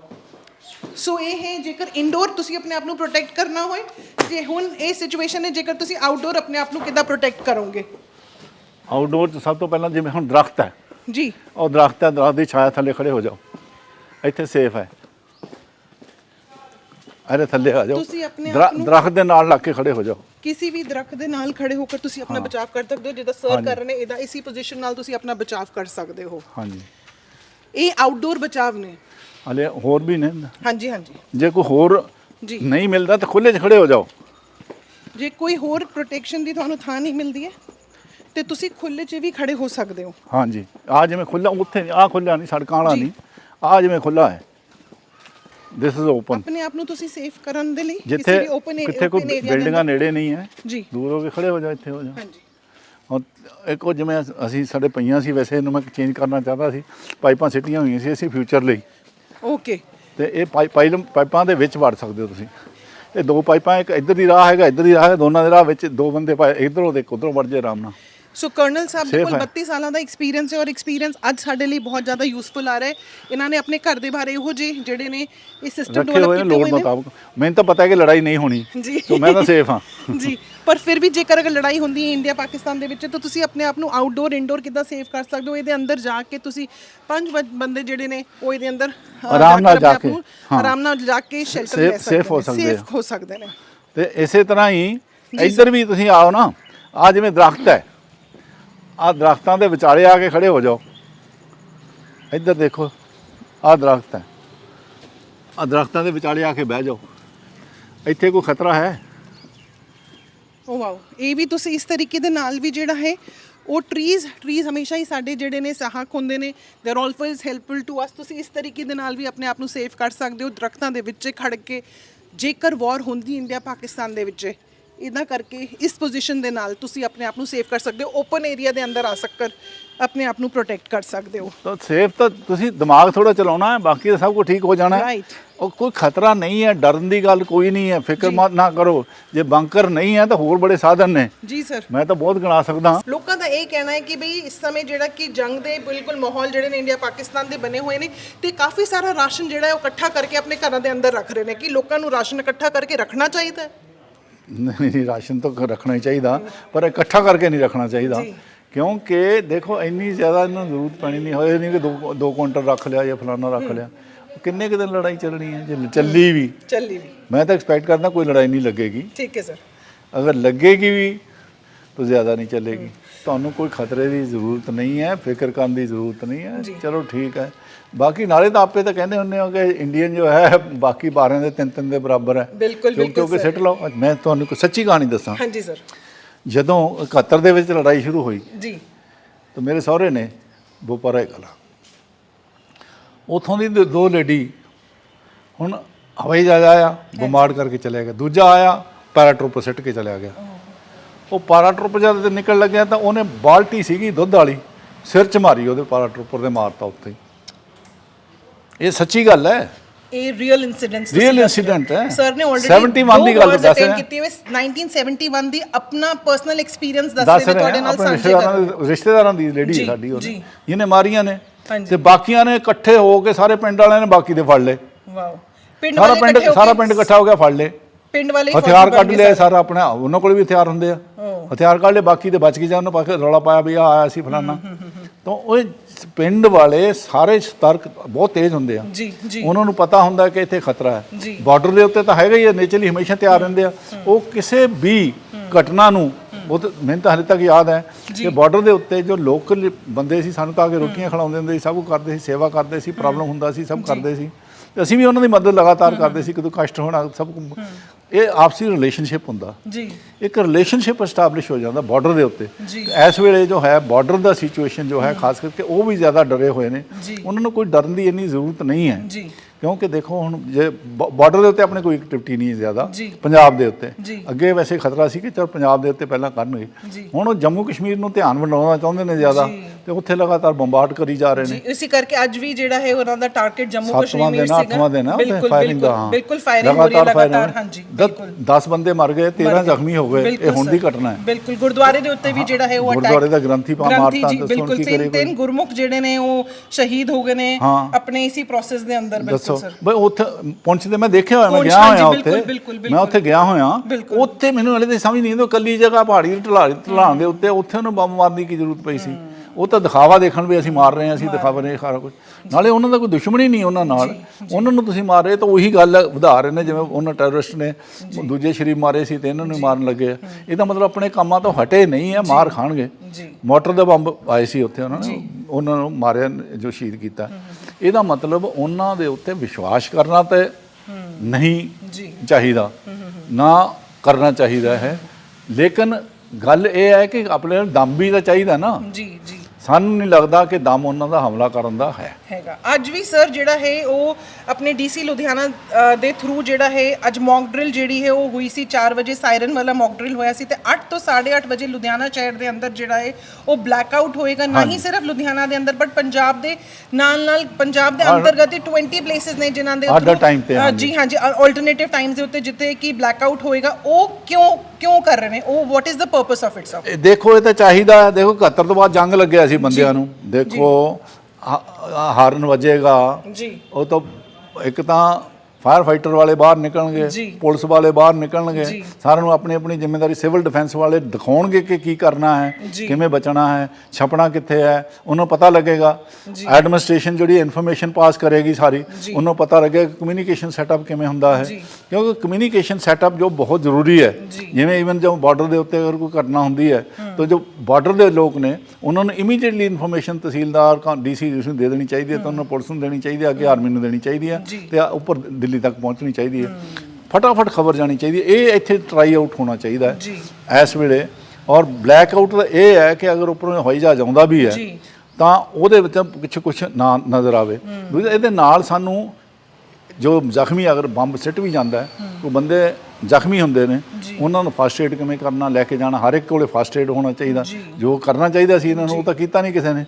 ਸੋ ਇਹ ਹੈ ਜੇਕਰ ਇਨਡੋਰ ਤੁਸੀਂ ਆਪਣੇ ਆਪ ਨੂੰ ਪ੍ਰੋਟੈਕਟ ਕਰਨਾ ਹੋਏ ਜੇ ਹੁਣ ਇਹ ਸਿਚੁਏਸ਼ਨ ਹੈ ਜੇਕਰ ਤੁਸੀਂ ਆਊਟਡੋਰ ਆਪਣੇ ਆਪ ਨੂੰ ਕਿਦਾਂ ਪ੍ਰੋਟੈਕਟ ਕਰੋਗੇ? ਆਊਟਡੋਰ 'ਚ ਸਭ ਤੋਂ ਪਹਿਲਾਂ ਜਿਵੇਂ ਹੁਣ ਦਰਖਤ ਹੈ। ਜੀ। ਉਹ ਦਰਖਤ ਹੈ ਦਰਖਤ ਦੀ ਛਾਇਆ ਥੱਲੇ ਖੜੇ ਹੋ ਜਾਓ। ਇੱਥੇ ਸੇਫ ਹੈ। ਅਰੇ ਥੱਲੇ ਆ ਜਾਓ। ਤੁਸੀਂ ਆਪਣੇ ਦਰ- ਆਪ ਨੂੰ- ਦਰਖਤ ਦੇ ਨਾਲ ਲੱਗ ਕੇ ਖੜੇ ਹੋ ਜਾਓ। ਕਿਸੇ ਵੀ ਦਰਖਤ ਦੇ ਨਾਲ ਖੜੇ ਹੋ ਕੇ ਤੁਸੀਂ ਆਪਣਾ ਬਚਾਅ ਕਰ ਸਕਦੇ ਹੋ। ਜਿੱਦਾਂ ਸਰ ਕਰ ਰਹੇ ਨੇ ਇਹਦਾ ਇਸੀ ਪੋਜੀਸ਼ਨ ਨਾਲ ਤੁਸੀਂ ਆਪਣਾ ਬਚਾਅ ਕਰ ਸਕਦੇ ਹੋ। ਹਾਂਜੀ। ਇਹ ਆਊਟਡੋਰ ਬਚਾਵ ਨੇ। ਹਲੇ ਹੋਰ ਵੀ ਨੇ। ਹਾਂਜੀ ਹਾਂਜੀ। ਜੇ ਕੋਈ ਹੋਰ ਜੀ। ਨਹੀਂ ਮਿਲਦਾ ਤਾਂ ਖੁੱਲੇ 'ਚ ਖੜੇ ਹੋ ਜਾਓ। ਜੇ ਕੋਈ ਹੋਰ ਪ੍ਰੋਟੈਕਸ਼ਨ ਦੀ ਤੁਹਾਨੂੰ ਥਾਂ ਨਹੀਂ ਮਿਲਦੀ ਹੈ ਤੇ ਤੁਸੀਂ ਖੁੱਲੇ 'ਚ ਵੀ ਖੜੇ ਹੋ ਸਕਦੇ ਹੋ। ਹਾਂਜੀ। ਆ ਜਿਵੇਂ ਖੁੱਲਾ ਉੱਥੇ ਆ ਖੁੱਲਾ ਨਹੀਂ ਸੜਕਾਂ ਵਾਲਾ ਜੀ। ਨਹੀਂ ਆ ਜਿਵੇਂ ਖੁੱਲਾ ਹੈ। ਦਿਸ ਇਜ਼ ਓਪਨ ਆਪਣੇ ਆਪ ਨੂੰ ਤੁਸੀਂ ਸੇਫ ਕਰਨ ਦੇ ਲਈ ਜਿੱਥੇ ਵੀ ਓਪਨ ਕਿੱਥੇ ਕੋਈ ਬਿਲਡਿੰਗਾਂ ਨੇੜੇ ਨਹੀਂ ਹੈ। ਜੀ। ਦੂਰ ਹੋ ਕੇ ਖੜੇ ਹੋ ਜਾਓ ਇੱਥੇ ਹੋ ਜਾਓ ਹਾਂਜੀ। ਹੁਣ ਇੱਕ ਉਹ ਜਿਵੇਂ ਅਸ- ਅਸੀਂ ਸਾਡੇ ਪਈਆਂ ਸੀ ਵੈਸੇ ਇਹਨੂੰ ਮੈਂ ਚੇਂਜ ਕਰਨਾ ਚਾਹਦਾ ਸੀ। ਪਾਈਪਾਂ ਸਿੱਟੀਆਂ ਹੋਈਆਂ ਸੀ ਅਸੀਂ ਫਿਊਚਰ ਲਈ। ਓਕੇ ਤੇ ਇਹ ਪਾਈ- ਪਾਈਪਾਂ ਦੇ ਵਿੱਚ ਵੜ ਸਕਦੇ ਹੋ ਤੁਸੀਂ। ਇਹ ਦੋ ਪਾਈਪਾਂ ਇੱਕ ਇੱਧਰ ਦੀ ਰਾਹ ਹੈਗਾ ਇੱਧਰ ਦੀ ਰਾਹ ਹੈ ਦੋਨਾਂ ਦੇ ਰਾਹ ਵਿੱਚ ਦੋ ਬੰਦੇ ਪਾਏ ਇੱਧਰੋਂ ਦੇ ਉਧਰੋਂ ਵੜ ਜੇ ਆਰਾਮ ਨਾਲ। ਸੋ ਕਰਨਲ ਸਾਹਿਬ ਦੇ ਕੋਲ ਹੈ। 32 ਸਾਲਾਂ ਦਾ ਐਕਸਪੀਰੀਅੰਸ ਹੈ ਔਰ ਐਕਸਪੀਰੀਅੰਸ ਅੱਜ ਸਾਡੇ ਲਈ ਬਹੁਤ ਜ਼ਿਆਦਾ ਯੂਸਫੁਲ ਆ ਰਿਹਾ ਹੈ ਇਹਨਾਂ ਨੇ ਆਪਣੇ ਘਰ ਦੇ ਬਾਰੇ ਇਹੋ ਜਿਹੇ ਜਿਹੜੇ ਨੇ ਇਹ ਸਿਸਟਮ ਡਿਵੈਲਪ ਕੀਤੇ ਹੋਏ ਨੇ ਮੁਤਾਬਕ ਮੈਨੂੰ ਤਾਂ ਪਤਾ ਹੈ ਕਿ ਲੜਾਈ ਨਹੀਂ ਹੋਣੀ। ਸੋ ਮੈਂ ਤਾਂ ਸੇਫ ਹਾਂ ਜੀ ਪਰ ਫਿਰ ਵੀ ਜੇਕਰ ਅਗਰ ਲੜਾਈ ਹੁੰਦੀ ਹੈ ਇੰਡੀਆ ਪਾਕਿਸਤਾਨ ਦੇ ਵਿੱਚ ਤਾਂ ਤੁਸੀਂ ਆਪਣੇ ਆਪ ਨੂੰ ਆਊਟਡੋਰ ਇੰਡੋਰ ਕਿੱਦਾਂ ਸੇਵ ਕਰ ਸਕਦੇ ਹੋ ਇਹਦੇ ਅੰਦਰ ਜਾ ਕੇ ਤੁਸੀਂ ਪੰਜ ਬੰਦੇ ਜਿਹੜੇ ਨੇ ਉਹ ਇਹਦੇ ਅੰਦਰ ਆਰਾਮ ਨਾਲ ਜਾ ਕੇ। ਆਰਾਮ ਨਾਲ ਜਾ ਕੇ ਸ਼ੈਲਟਰ ਲੈ ਸਕਦੇ safe ਹੋ ਸਕਦੇ ਨੇ ਤੇ ਇਸੇ ਤਰ੍ਹਾਂ ਹੀ ਇੱਧਰ ਵੀ ਤੁਸੀਂ ਆਓ ਨਾ ਆ ਜਿਵੇਂ ਦਰਖਤ ਹੈ ਆ ਦਰਖਤਾਂ ਦੇ ਵਿਚਾਲੇ ਆ ਕੇ ਖੜੇ ਹੋ ਜਾਓ। ਇੱਧਰ ਦੇਖੋ, ਆ ਦਰਖਤ ਹੈ। ਆ ਦਰਖਤਾਂ ਦੇ ਵਿਚਾਲੇ ਆ ਕੇ ਬਹਿ ਜਾਓ। ਇੱਥੇ ਕੋਈ ਖਤਰਾ ਹੈ? ਓ ਵਾਓ, ਇਹ ਵੀ ਤੁਸੀਂ ਇਸ ਤਰੀਕੇ ਦੇ ਨਾਲ ਵੀ ਜਿਹੜਾ ਹੈ, ਉਹ ਟਰੀਜ਼ ਟਰੀਜ਼ ਹਮੇਸ਼ਾ ਹੀ ਸਾਡੇ ਜਿਹੜੇ ਨੇ ਸਹਾਇਕ ਹੁੰਦੇ ਨੇ they are always helpful to us ਤੁਸੀਂ ਇਸ ਤਰੀਕੇ ਦੇ ਨਾਲ ਵੀ ਆਪਣੇ ਆਪ ਨੂੰ ਸੇਫ ਕਰ ਸਕਦੇ ਹੋ ਦਰਖਤਾਂ ਦੇ ਵਿੱਚ ਖੜ ਕੇ। ਜੇਕਰ ਵਾਰ ਹੁੰਦੀ ਇੰਡੀਆ ਪਾਕਿਸਤਾਨ ਦੇ ਵਿੱਚ ਇਦਾਂ ਕਰਕੇ ਇਸ ਪੋਜੀਸ਼ਨ ਦੇ ਨਾਲ ਤੁਸੀਂ ਆਪਣੇ ਆਪ ਨੂੰ ਸੇਫ ਕਰ ਸਕਦੇ ਹੋ ਓਪਨ ਏਰੀਆ ਦੇ ਅੰਦਰ ਆ ਸਕਰ ਆਪਣੇ ਆਪ ਨੂੰ ਪ੍ਰੋਟੈਕਟ ਕਰ ਸਕਦੇ ਹੋ। ਤਾਂ ਸੇਫ ਤਾਂ ਤੁਸੀਂ ਦਿਮਾਗ ਥੋੜਾ ਚਲਾਉਣਾ ਹੈ ਬਾਕੀ ਤਾਂ ਸਭ ਕੁਝ ਠੀਕ ਹੋ ਜਾਣਾ ਹੈ. ਉਹ ਕੋਈ ਖਤਰਾ ਨਹੀਂ ਹੈ ਡਰਨ ਦੀ ਗੱਲ ਕੋਈ ਨਹੀਂ ਹੈ ਫਿਕਰ ਮਤ ਨਾ ਕਰੋ। ਜੇ ਬੰਕਰ ਨਹੀਂ ਹੈ ਤਾਂ ਹੋਰ ਬੜੇ ਸਾਧਨ ਨੇ। ਜੀ ਸਰ ਮੈਂ ਤਾਂ ਬਹੁਤ ਗਿਣਾ ਸਕਦਾ ਹਾਂ। ਲੋਕਾਂ ਦਾ ਇਹ ਕਹਿਣਾ ਹੈ ਕਿ ਬਈ ਇਸ ਸਮੇਂ ਜਿਹੜਾ ਕਿ ਜੰਗ ਦੇ ਬਿਲਕੁਲ ਮਾਹੌਲ ਜਿਹੜੇ ਨੇ ਇੰਡੀਆ ਪਾਕਿਸਤਾਨ ਦੇ ਬਣੇ ਹੋਏ ਨੇ ਤੇ ਕਾਫੀ ਸਾਰਾ ਰਾਸ਼ਨ ਜਿਹੜਾ ਹੈ ਉਹ ਇਕੱਠਾ ਕਰਕੇ ਆਪਣੇ ਘਰਾਂ ਦੇ ਅੰਦਰ ਰੱਖ ਰਹੇ ਨੇ ਕਿ ਲੋਕਾਂ ਨੂੰ ਰਾਸ਼ਨ ਇਕੱਠਾ ਕਰਕੇ ਰੱਖਣਾ ਚਾਹੀਦਾ ਹੈ। ਨਹੀਂ ਨਹੀਂ ਰਾਸ਼ਨ ਤਾਂ ਰੱਖਣਾ ਹੀ ਚਾਹੀਦਾ ਪਰ ਇਕੱਠਾ ਕਰਕੇ ਨਹੀਂ ਰੱਖਣਾ ਚਾਹੀਦਾ। ਕਿਉਂਕਿ ਦੇਖੋ ਇੰਨੀ ਜ਼ਿਆਦਾ ਇਹਨਾਂ ਨੂੰ ਜ਼ਰੂਰਤ ਪੈਣੀ ਨਹੀਂ ਹੋਏ ਨਹੀਂ ਕਿ ਦੋ ਦੋ ਕੁਇੰਟਲ ਰੱਖ ਲਿਆ ਜਾਂ ਫਲਾਨਾ ਰੱਖ ਲਿਆ। ਕਿੰਨੇ ਕੁ ਦਿਨ ਲੜਾਈ ਚੱਲਣੀ ਹੈ? ਜੇ ਚੱਲੀ ਵੀ। ਚੱਲੀ ਵੀ। ਮੈਂ ਤਾਂ ਐਕਸਪੈਕਟ ਕਰਦਾ ਕੋਈ ਲੜਾਈ ਨਹੀਂ ਲੱਗੇਗੀ। ਠੀਕ ਹੈ ਸਰ। ਅਗਰ ਲੱਗੇਗੀ ਵੀ ਤਾਂ ਜ਼ਿਆਦਾ ਨਹੀਂ ਚੱਲੇਗੀ। ਤੁਹਾਨੂੰ ਕੋਈ ਖਤਰੇ ਦੀ ਜ਼ਰੂਰਤ ਨਹੀਂ ਹੈ ਫਿਕਰ ਕਰਨ ਦੀ ਜ਼ਰੂਤ ਨਹੀਂ ਹੈ। ਚਲੋ ਠੀਕ ਹੈ। ਬਾਕੀ ਨਾਲੇ ਤਾਂ ਆਪੇ ਤਾਂ ਕਹਿੰਦੇ ਹੁੰਦੇ ਹੋ ਕਿ ਇੰਡੀਅਨ ਜੋ ਹੈ ਬਾਕੀ ਬਾਰਿਆਂ ਦੇ ਤਿੰਨ ਤਿੰਨ ਦੇ ਬਰਾਬਰ ਹੈ। ਬਿਲਕੁਲ, ਬਿਲਕੁਲ ਕਿਉਂਕਿ ਸਿੱਟ ਲਓ ਮੈਂ ਤੁਹਾਨੂੰ ਇੱਕ ਸੱਚੀ ਕਹਾਣੀ ਦੱਸਾਂ। ਹਾਂਜੀ ਸਰ। ਜਦੋਂ 71 ਦੇ ਵਿੱਚ ਲੜਾਈ ਸ਼ੁਰੂ ਹੋਈ ਜੀ। ਤਾਂ ਮੇਰੇ ਸਹੁਰੇ ਨੇ ਬੋਪਾਰਾ ਕਲਾ। ਉਥੋਂ ਦੀ ਦੋ- ਲੇਡੀ ਹੁਣ ਹਵਾਈ ਜਹਾਜ਼ ਆਇਆ ਬੰਬਾਰਡ ਕਰਕੇ ਚਲਿਆ ਗਿਆ। ਦੂਜਾ ਆਇਆ ਪੈਰਾਟਰੂਪ ਸਿੱਟ ਕੇ ਚਲਿਆ ਗਿਆ। ਉਹ ਪੈਰਾਟਰੂਪ ਜਦ ਤੇ ਨਿਕਲ ਲੱਗਿਆ ਤਾਂ ਉਹਨੇ ਬਾਲਟੀ ਸੀਗੀ ਦੁੱਧ ਵਾਲੀ ਸਿਰ 'ਚ ਮਾਰੀ ਉਹਦੇ ਪੈਰਾਟਰੂਪਰ ਦੇ ਮਾਰਤਾ ਉੱਥੇ ਹੀ। ਇਹ ਸੱਚੀ ਗੱਲ ਹੈ। ਇਹ ਰੀਅਲ ਇਨਸੀਡੈਂਟਸ ਰੀਅਲ ਇਨਸੀਡੈਂਟ ਹੈ। ਸਰ ਨੇ ਆਲਰੇਡੀ 71 ਦੀ ਗੱਲ ਦੱਸ ਰਿਹਾ ਕੀਤੀ ਹੋਈ। 1971 ਦੀ ਆਪਣਾ ਪਰਸਨਲ ਐਕਸਪੀਰੀਅੰਸ ਦੱਸ ਰਹੇ ਨੇ ਤੁਹਾਡੇ ਨਾਲ ਸਾਂਝੇ ਕਰ ਰਿਸ਼ਤੇਦਾਰਾਂ ਦੇ ਲੇਡੀ ਸਾਡੀ ਉਹ ਜੀ। ਇਹਨੇ ਮਾਰੀਆਂ ਨੇ। ਤੇ ਬਾਕੀਆਂ ਨੇ ਇਕੱਠੇ ਹੋ ਕੇ ਸਾਰੇ ਪਿੰਡ ਵਾਲਿਆਂ ਨੇ ਬਾਕੀ ਦੇ ਫੜ ਲਏ। ਵਾਓ। ਪਿੰਡ ਵਾਲੇ ਪਿੰਡ ਇਕੱਠੇ ਹੋ ਸਾਰਾ ਪਿੰਡ ਇਕੱਠਾ ਹੋ ਗਿਆ ਫੜ ਲਏ। ਪਿੰਡ ਵਾਲੇ ਹਥਿਆਰ ਕੱਢ ਲਿਆ ਸਾਰੇ। ਆਪਣਾ। ਉਹਨਾਂ ਕੋਲ ਵੀ ਹਥਿਆਰ ਹੁੰਦੇ ਆ। ਹਥਿਆਰ ਕੱਢ ਲਏ ਬਾਕੀ ਦੇ ਬਚ ਗਏ। ਜਾਂ ਉਹਨਾਂ ਪਾਸੇ ਰੌਲਾ ਪਾਇਆ ਵੀ ਆ ਆਇਆ ਸੀ ਫਲਾਨਾ। ਤਾਂ ਉਹ ਪਿੰਡ ਵਾਲੇ ਸਾਰੇ ਸਤਰਕ ਬਹੁਤ ਤੇਜ਼ ਹੁੰਦੇ ਆ। ਜੀ ਜੀ। ਉਹਨਾਂ ਨੂੰ ਪਤਾ ਹੁੰਦਾ ਕਿ ਇੱਥੇ ਖਤਰਾ ਹੈ। ਬਾਰਡਰ ਦੇ ਉੱਤੇ ਤਾਂ ਹੈਗਾ ਹੀ ਹੈ ਨੇਚਰਲੀ ਹਮੇਸ਼ਾ ਤਿਆਰ ਰਹਿੰਦੇ ਆ। ਉਹ ਕਿਸੇ ਵੀ ਘਟਨਾ ਨੂੰ ਬਹੁਤ ਮੈਨੂੰ ਤਾਂ ਹਲੇ ਤੱਕ ਯਾਦ ਹੈ ਕਿ ਬਾਰਡਰ ਦੇ ਉੱਤੇ ਜੋ ਲੋਕਲ ਬੰਦੇ ਸੀ ਸਾਨੂੰ ਤਾਂ ਆ ਕੇ ਰੋਟੀਆਂ ਖਿਲਾਉਂਦੇ ਹੁੰਦੇ ਸੀ ਸਭ ਕੁਝ ਕਰਦੇ ਸੀ ਸੇਵਾ ਕਰਦੇ ਸੀ ਪ੍ਰੋਬਲਮ ਹੁੰਦਾ ਸੀ ਸਭ ਕਰਦੇ ਸੀ। ਅਸੀਂ ਵੀ ਉਹਨਾਂ ਦੀ ਮਦਦ ਲਗਾਤਾਰ ਕਰਦੇ ਸੀ ਕਦੋਂ ਕਸ਼ਟ ਹੋਣਾ ਸਭ ਇਹ ਆਪਸੀ ਰਿਲੇਸ਼ਨਸ਼ਿਪ ਹੁੰਦਾ। ਜੀ। ਇੱਕ ਰਿਲੇਸ਼ਨਸ਼ਿਪ ਐਸਟੈਬਲਿਸ਼ ਹੋ ਜਾਂਦਾ ਬਾਰਡਰ ਦੇ ਉੱਤੇ। ਜੀ। ਇਸ ਵੇਲੇ ਜੋ ਹੈ ਬਾਰਡਰ ਦਾ ਸਿਚੁਏਸ਼ਨ ਜੋ ਹੈ ਖਾਸ ਕਰਕੇ ਉਹ ਵੀ ਜ਼ਿਆਦਾ ਡਰੇ ਹੋਏ ਨੇ। ਉਹਨਾਂ ਨੂੰ ਕੋਈ ਡਰਨ ਦੀ ਇੰਨੀ ਜ਼ਰੂਰਤ ਨਹੀਂ ਹੈ। ਜੀ। ਕਿਉਂਕਿ ਦੇਖੋ ਹੁਣ ਜੇ ਬਾਰਡਰ ਦੇ ਉੱਤੇ ਆਪਣੇ ਕੋਈ ਐਕਟੀਵਿਟੀ ਨਹੀਂ ਜ਼ਿਆਦਾ। ਪੰਜਾਬ ਦੇ ਉੱਤੇ। ਅੱਗੇ ਵੈਸੇ ਖਤਰਾ ਸੀ ਕਿ ਚਲ ਪੰਜਾਬ ਦੇ ਉੱਤੇ ਪਹਿਲਾਂ ਕਰਨਗੇ। ਹੁਣ ਉਹ ਜੰਮੂ ਕਸ਼ਮੀਰ ਨੂੰ ਧਿਆਨ ਬਣਾਉਣਾ ਚਾਹੁੰਦੇ ਨੇ ਜ਼ਿਆਦਾ। ਤੇ ਉੱਥੇ ਲਗਾਤਾਰ ਬੰਬਾਰਡ ਕਰੀ ਜਾ ਰਹੇ ਨੇ। ਜੀ ਇਸੇ ਕਰਕੇ ਅੱਜ ਵੀ ਜਿਹੜਾ ਹੈ ਉਹਨਾਂ ਦਾ ਟਾਰਗੇਟ ਜੰਮੂ ਸੱਤਵਾਂ ਕਸ਼ਮੀਰ ਦਿਨ ਸੀਗਾ। ਅੱਠਵਾਂ ਦਿਨ ਬਿਲਕੁਲ ਫਾਇਰਿੰਗ ਦਾ। ਬਿਲਕੁਲ ਫਾਇਰਿੰਗ ਹੋ ਰਹੀ ਲਗਾਤਾਰ ਹਾਂਜੀ ਬਿਲਕੁਲ। 10 ਬੰਦੇ ਮਰ ਗਏ 13 ਜ਼ਖਮੀ ਹੋ ਗਏ ਇਹ ਹੁਣ ਦੀ ਘਟਨਾ ਹੈ। ਬਿਲਕੁਲ ਗੁਰਦੁਆਰੇ ਦੇ ਉੱਤੇ ਵੀ ਜਿਹੜਾ ਹੈ ਉਹ ਅਟੈਕ ਗੁਰਦੁਆਰੇ ਦਾ ਗ੍ਰੰਥੀ ਪਾ ਮਾਰਤਾ ਦੱਸੋ ਬਿਲਕੁਲ ਤਿੰਨ ਗੁਰਮੁਖ ਜਿਹੜੇ ਨੇ ਉਹ ਸ਼ਹੀਦ ਹੋ ਗਏ ਨੇ। ਆਪਣੇ ਇਸੇ ਪ੍ਰੋਸੈਸ ਦੇ ਅੰਦਰ ਬਿਲਕੁਲ ਸਰ। ਬਈ ਉੱਥੇ ਪਹੁੰਚਦੇ ਮੈਂ ਦੇਖਿਆ ਹੋਇਆ ਮੈਂ ਗਿਆ ਹੋਇਆ ਉੱਥੇ। ਮੈਂ ਉੱਥੇ ਗਿਆ ਹੋਇਆ। ਉੱਥੇ ਮੈਨੂੰ ਹਲੇ ਤੇ ਸਮਝ ਨਹੀਂ ਆਉਂਦੀ ਕੱਲੀ ਜਗ੍ਹਾ ਪਹਾੜੀ ਦੀ ਢਲਾਣ ਢਲਾਣ ਦੇ ਉੱਤੇ ਉੱਥੇ ਉਹਨੂੰ ਬੰਬ ਮਾਰਨ ਦੀ ਕੀ ਜ਼ਰੂਰਤ ਪਈ ਸੀ। ਉਹ ਤਾਂ ਦਿਖਾਵਾ ਦੇਖਣ ਵੀ ਅਸੀਂ ਮਾਰ ਰਹੇ ਹਾਂ ਅਸੀਂ ਦਿਖਾਵਾ ਰਹੇ ਸਾਰਾ ਕੁਝ ਨਾਲੇ ਉਹਨਾਂ ਦਾ ਕੋਈ ਦੁਸ਼ਮਣੀ ਨਹੀਂ ਉਹਨਾਂ ਨਾਲ। ਉਹਨਾਂ ਨੂੰ ਤੁਸੀਂ ਮਾਰ ਰਹੇ ਤਾਂ ਉਹੀ ਗੱਲ ਹੈ, ਵਧਾ ਰਹੇ ਨੇ ਜਿਵੇਂ ਉਹਨਾਂ ਟੈਰਰਿਸਟ ਨੇ ਦੂਜੇ ਸ਼ਰੀਫ ਮਾਰੇ ਸੀ ਤੇ ਇਹਨਾਂ ਨੂੰ ਮਾਰਨ ਲੱਗੇ ਇਹਦਾ ਮਤਲਬ ਆਪਣੇ ਕੰਮਾਂ ਤੋਂ ਹਟੇ ਨਹੀਂ ਆ ਮਾਰ ਖਾਣਗੇ। ਮੋਟਰ ਦੇ ਬੰਬ ਆਏ ਸੀ ਉੱਥੇ ਉਹਨਾਂ ਨੇ। ਉਹਨਾਂ ਨੂੰ ਮਾਰਿਆ ਜੋ ਸ਼ਹੀਦ ਕੀਤਾ। ਇਹਦਾ ਮਤਲਬ ਉਹਨਾਂ ਦੇ ਉੱਤੇ ਵਿਸ਼ਵਾਸ ਕਰਨਾ ਤੇ ਨਹੀਂ ਜੀ। ਚਾਹੀਦਾ ਨਾ ਕਰਨਾ ਚਾਹੀਦਾ ਹੈ। ਲੇਕਿਨ ਗੱਲ ਇਹ ਹੈ ਕਿ ਆਪਣੇ ਦਮ ਵੀ ਤਾਂ ਚਾਹੀਦਾ ਨਾ। ਜੀ ਜੀ। ਸਾਨੂੰ ਨਹੀਂ ਲੱਗਦਾ ਕਿ ਦਮ ਉਹਨਾਂ ਦਾ ਹਮਲਾ ਕਰਨ ਦਾ ਹੈ। ਹੈਗਾ। ਅੱਜ ਵੀ ਸਰ ਜਿਹੜਾ ਹੈ ਉਹ ਆਪਣੇ ਡੀਸੀ ਲੁਧਿਆਣਾ ਅ, ਦੇ ਥਰੂ ਜਿਹੜਾ ਹੈ ਅੱਜ ਮੌਕ ਡਰਿਲ ਜਿਹੜੀ ਹੈ ਉਹ ਹੋਈ ਸੀ 4 ਵਜੇ। ਸਾਇਰਨ ਵਾਲਾ ਮੌਕ ਡਰਿਲ ਹੋਇਆ ਸੀ ਤੇ 8 ਤੋਂ 8:30 ਵਜੇ ਲੁਧਿਆਣਾ ਸ਼ਹਿਰ ਦੇ ਅੰਦਰ ਜਿਹੜਾ ਹੈ ਉਹ ਬਲੈਕ ਆਊਟ ਹੋਏਗਾ। ਨਾ ਹੀ ਸਿਰਫ ਲੁਧਿਆਣਾ ਦੇ ਅੰਦਰ ਬਟ ਪੰਜਾਬ ਦੇ ਨਾਲ ਨਾਲ ਪੰਜਾਬ ਦੇ ਅੰਤਰਗਤ ਹੀ 20 ਪਲੇਸਿਸ ਨੇ ਜਿਨ੍ਹਾਂ ਦੇ ਅੱਡ through- time ਤੇ, ਅ, ਹਾਂਜੀ। ਜੀ ਹਾਂਜੀ। ਆਲਟਰਨੇਟਿਵ ਟਾਈਮਸ ਦੇ ਉੱਤੇ ਜਿੱਥੇ ਕਿ ਬਲੈਕ ਆਊਟ ਹੋਏਗਾ ਉਹ ਕਿਉਂ ਕਿਉਂ ਕਰ ਰਹੇ ਨੇ? ਉਹ what is the purpose of its ਇਹ ਦੇਖੋ ਇਹ ਤਾਂ ਚਾਹੀਦਾ ਹੈ। ਦੇਖੋ 71 ਤੋਂ ਬਾਅਦ ਜੰਗ ਲੱਗਿਆ ਸੀ ਬੰਦਿਆਂ ਨੂੰ। ਦੇਖੋ ਹ- ਹਾਰਨ ਵੱਜੇਗਾ। ਜੀ। ਉਹ ਤਾਂ ਇੱਕ ਤਾਂ ਫਾਇਰ ਫਾਈਟਰ ਵਾਲੇ ਬਾਹਰ ਨਿਕਲਣਗੇ। ਪੁਲਿਸ ਵਾਲੇ ਬਾਹਰ ਨਿਕਲਣਗੇ। ਸਾਰਿਆਂ ਨੂੰ ਆਪਣੀ ਆਪਣੀ ਜ਼ਿੰਮੇਵਾਰੀ ਸਿਵਲ ਡਿਫੈਂਸ ਵਾਲੇ ਦਿਖਾਉਣਗੇ ਕਿ ਕੀ ਕਰਨਾ ਹੈ। ਕਿਵੇਂ ਬਚਣਾ ਹੈ ਛਪਣਾ ਕਿੱਥੇ ਹੈ ਉਹਨਾਂ ਪਤਾ ਲੱਗੇਗਾ ਐਡਮਿਨਿਸਟ੍ਰੇਸ਼ਨ ਜਿਹੜੀ ਇਨਫੋਰਮੇਸ਼ਨ ਪਾਸ ਕਰੇਗੀ ਸਾਰੀ। ਉਹਨਾਂ ਪਤਾ ਲੱਗੇਗਾ ਕਮਿਊਨੀਕੇਸ਼ਨ ਸੈਟਅਪ ਕਿਵੇਂ ਹੁੰਦਾ ਹੈ। ਕਿਉਂਕਿ ਕਮਿਊਨੀਕੇਸ਼ਨ ਸੈਟਅਪ ਜੋ ਬਹੁਤ ਜ਼ਰੂਰੀ ਹੈ। ਜਿਵੇਂ ਇਵਨ ਜੋ ਬਾਰਡਰ ਦੇ ਉੱਤੇ ਅਗਰ ਕੋਈ ਘਟਨਾ ਹੁੰਦੀ ਹੈ ਤਾਂ ਜੋ ਬਾਰਡਰ ਦੇ ਲੋਕ ਨੇ ਉਹਨਾਂ ਨੂੰ ਇਮੀਡੀਏਟਲੀ ਇਨਫੋਰਮੇਸ਼ਨ ਤਹਿਸੀਲਦਾਰ ਕਾ ਡੀਸੀ ਨੂੰ ਦੇ ਦੇਣੀ ਚਾਹੀਦੀ ਹੈ ਤਾਂ ਉਹਨਾਂ ਪੁਲਿਸ ਨੂੰ ਦੇਣੀ ਚਾਹੀਦੀ ਹੈ ਅੱਗੇ ਆਰਮੀ ਨੂੰ ਦੇਣੀ ਚਾਹੀਦੀ ਹੈ। ਤੇ ਉੱਪਰ ਦਿੱਲੀ ਤੱਕ ਪਹੁੰਚਣੀ ਚਾਹੀਦੀ ਹੈ। ਫਟਾਫਟ ਖਬਰ ਜਾਣੀ ਚਾਹੀਦੀ ਹੈ। ਇਹ ਇੱਥੇ ਟਰਾਈ ਆਊਟ ਹੋਣਾ ਚਾਹੀਦਾ ਹੈ। ਇਸ ਵੇਲੇ ਔਰ ਬਲੈਕ ਆਊਟ ਦਾ ਇਹ ਹੈ ਕਿ ਅਗਰ ਉੱਪਰੋਂ ਹਵਾਈ ਜਹਾਜ਼ ਆਉਂਦਾ ਵੀ ਹੈ। ਤਾਂ ਉਹਦੇ ਵਿੱਚ ਕੁਝ ਕੁਝ ਨਾ ਨਜ਼ਰ ਆਵੇ। ਇਹਦੇ ਨਾਲ ਸਾਨੂੰ ਜੋ ਜ਼ਖਮੀ ਅਗਰ ਬੰਬ ਸਿੱਟ ਵੀ ਜਾਂਦਾ ਹੈ ਉਹ ਬੰਦੇ ਜ਼ਖਮੀ ਹੁੰਦੇ ਨੇ। ਉਹਨਾਂ ਨੂੰ ਫਸਟ ਏਡ ਕਿਵੇਂ ਕਰਨਾ ਲੈ ਕੇ ਜਾਣਾ ਹਰ ਇੱਕ ਕੋਲੇ ਫਸਟ ਏਡ ਹੋਣਾ ਚਾਹੀਦਾ। ਜੀ। ਕਰਨਾ ਚਾਹੀਦਾ ਸੀ ਇਹਨਾਂ ਨੂੰ ਉਹ ਤਾਂ ਕੀਤਾ ਨਹੀਂ ਕਿਸੇ ਨੇ।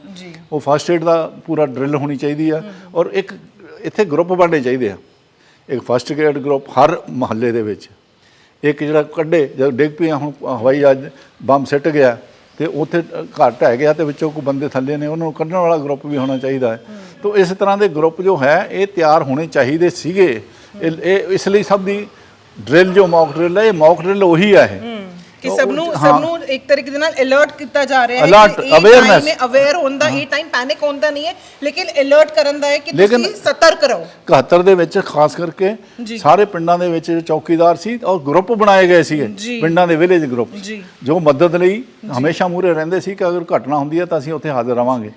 ਉਹ ਫਸਟ ਏਡ ਦਾ ਪੂਰਾ ਡਰਿਲ ਹੋਣੀ ਚਾਹੀਦੀ ਆ ਔਰ ਇੱਕ ਇੱਥੇ ਗਰੁੱਪ ਬਣਨੇ ਚਾਹੀਦੇ ਆ। ਇੱਕ ਫਸਟ ਏਡ ਗਰੁੱਪ ਹਰ ਮਹੱਲੇ ਦੇ ਵਿੱਚ। ਇੱਕ ਜਿਹੜਾ ਕੱਢੇ, ਜਦ ਡਿੱਗ ਪਿਆ, ਹੁਣ ਹਵਾਈ ਜਹਾਜ਼ ਬੰਬ ਸਿੱਟ ਗਿਆ, ਤੇ ਉੱਥੇ ਘਰ ਢਹਿ ਗਿਆ, ਤੇ ਵਿੱਚੋਂ ਕੋਈ ਬੰਦੇ ਥੱਲੇ ਨੇ, ਉਹਨਾਂ ਨੂੰ ਕੱਢਣ ਵਾਲਾ ਗਰੁੱਪ ਵੀ ਹੋਣਾ ਚਾਹੀਦਾ ਹੈ। ਤੋਂ ਇਸ ਤਰ੍ਹਾਂ ਦੇ ਗਰੁੱਪ ਜੋ ਹੈ, ਇਹ ਤਿਆਰ ਹੋਣੇ ਚਾਹੀਦੇ ਸੀਗੇ। ਇਹ ਇਹ ਇਸ ਲਈ ਸਭ ਦੀ ਡਰਿਲ ਜੋ ਮੌਕ ਡਰਿਲ ਹੈ, ਇਹ ਮੌਕ ਡਰਿਲ ਉਹੀ ਹੈ ਇਹ। ਕਿ ਸਭ ਨੂੰ। ਸਭ ਨੂੰ ਇੱਕ ਤਰੀਕੇ ਦੇ ਨਾਲ ਅਲਰਟ ਕੀਤਾ ਜਾ ਰਿਹਾ ਹੈ Alert, awareness। ਹੈ ਅਵੇਅਰ ਹੁੰਦਾ ਇਹ ਟਾਈਮ ਪੈਨਿਕ ਹੁੰਦਾ ਨਹੀਂ ਹੈ ਲੇਕਿਨ ਅਲਰਟ ਕਰਨ ਦਾ ਹੈ ਕਿ ਤੁਸੀਂ ਸਤਰਕ ਰਹੋ 71 ਦੇ ਵਿੱਚ ਖਾਸ ਕਰਕੇ। ਸਾਰੇ ਪਿੰਡਾਂ ਦੇ ਵਿੱਚ ਚੌਕੀਦਾਰ ਸੀ ਔਰ ਗਰੁੱਪ ਬਣਾਏ ਗਏ ਸੀਗੇ। ਪਿੰਡਾਂ ਦੇ ਵਿਲੇਜ ਗਰੁੱਪ। ਜੋ ਮਦਦ ਲਈ ਹਮੇਸ਼ਾ ਮੂਰੇ ਰਹਿੰਦੇ ਸੀ ਕਿ ਅਗਰ ਘਟਨਾ ਹੁੰਦੀ ਹੈ ਤਾਂ ਅਸੀਂ ਉੱਥੇ ਹਾਜ਼ਰ ਰਵਾਂਗੇ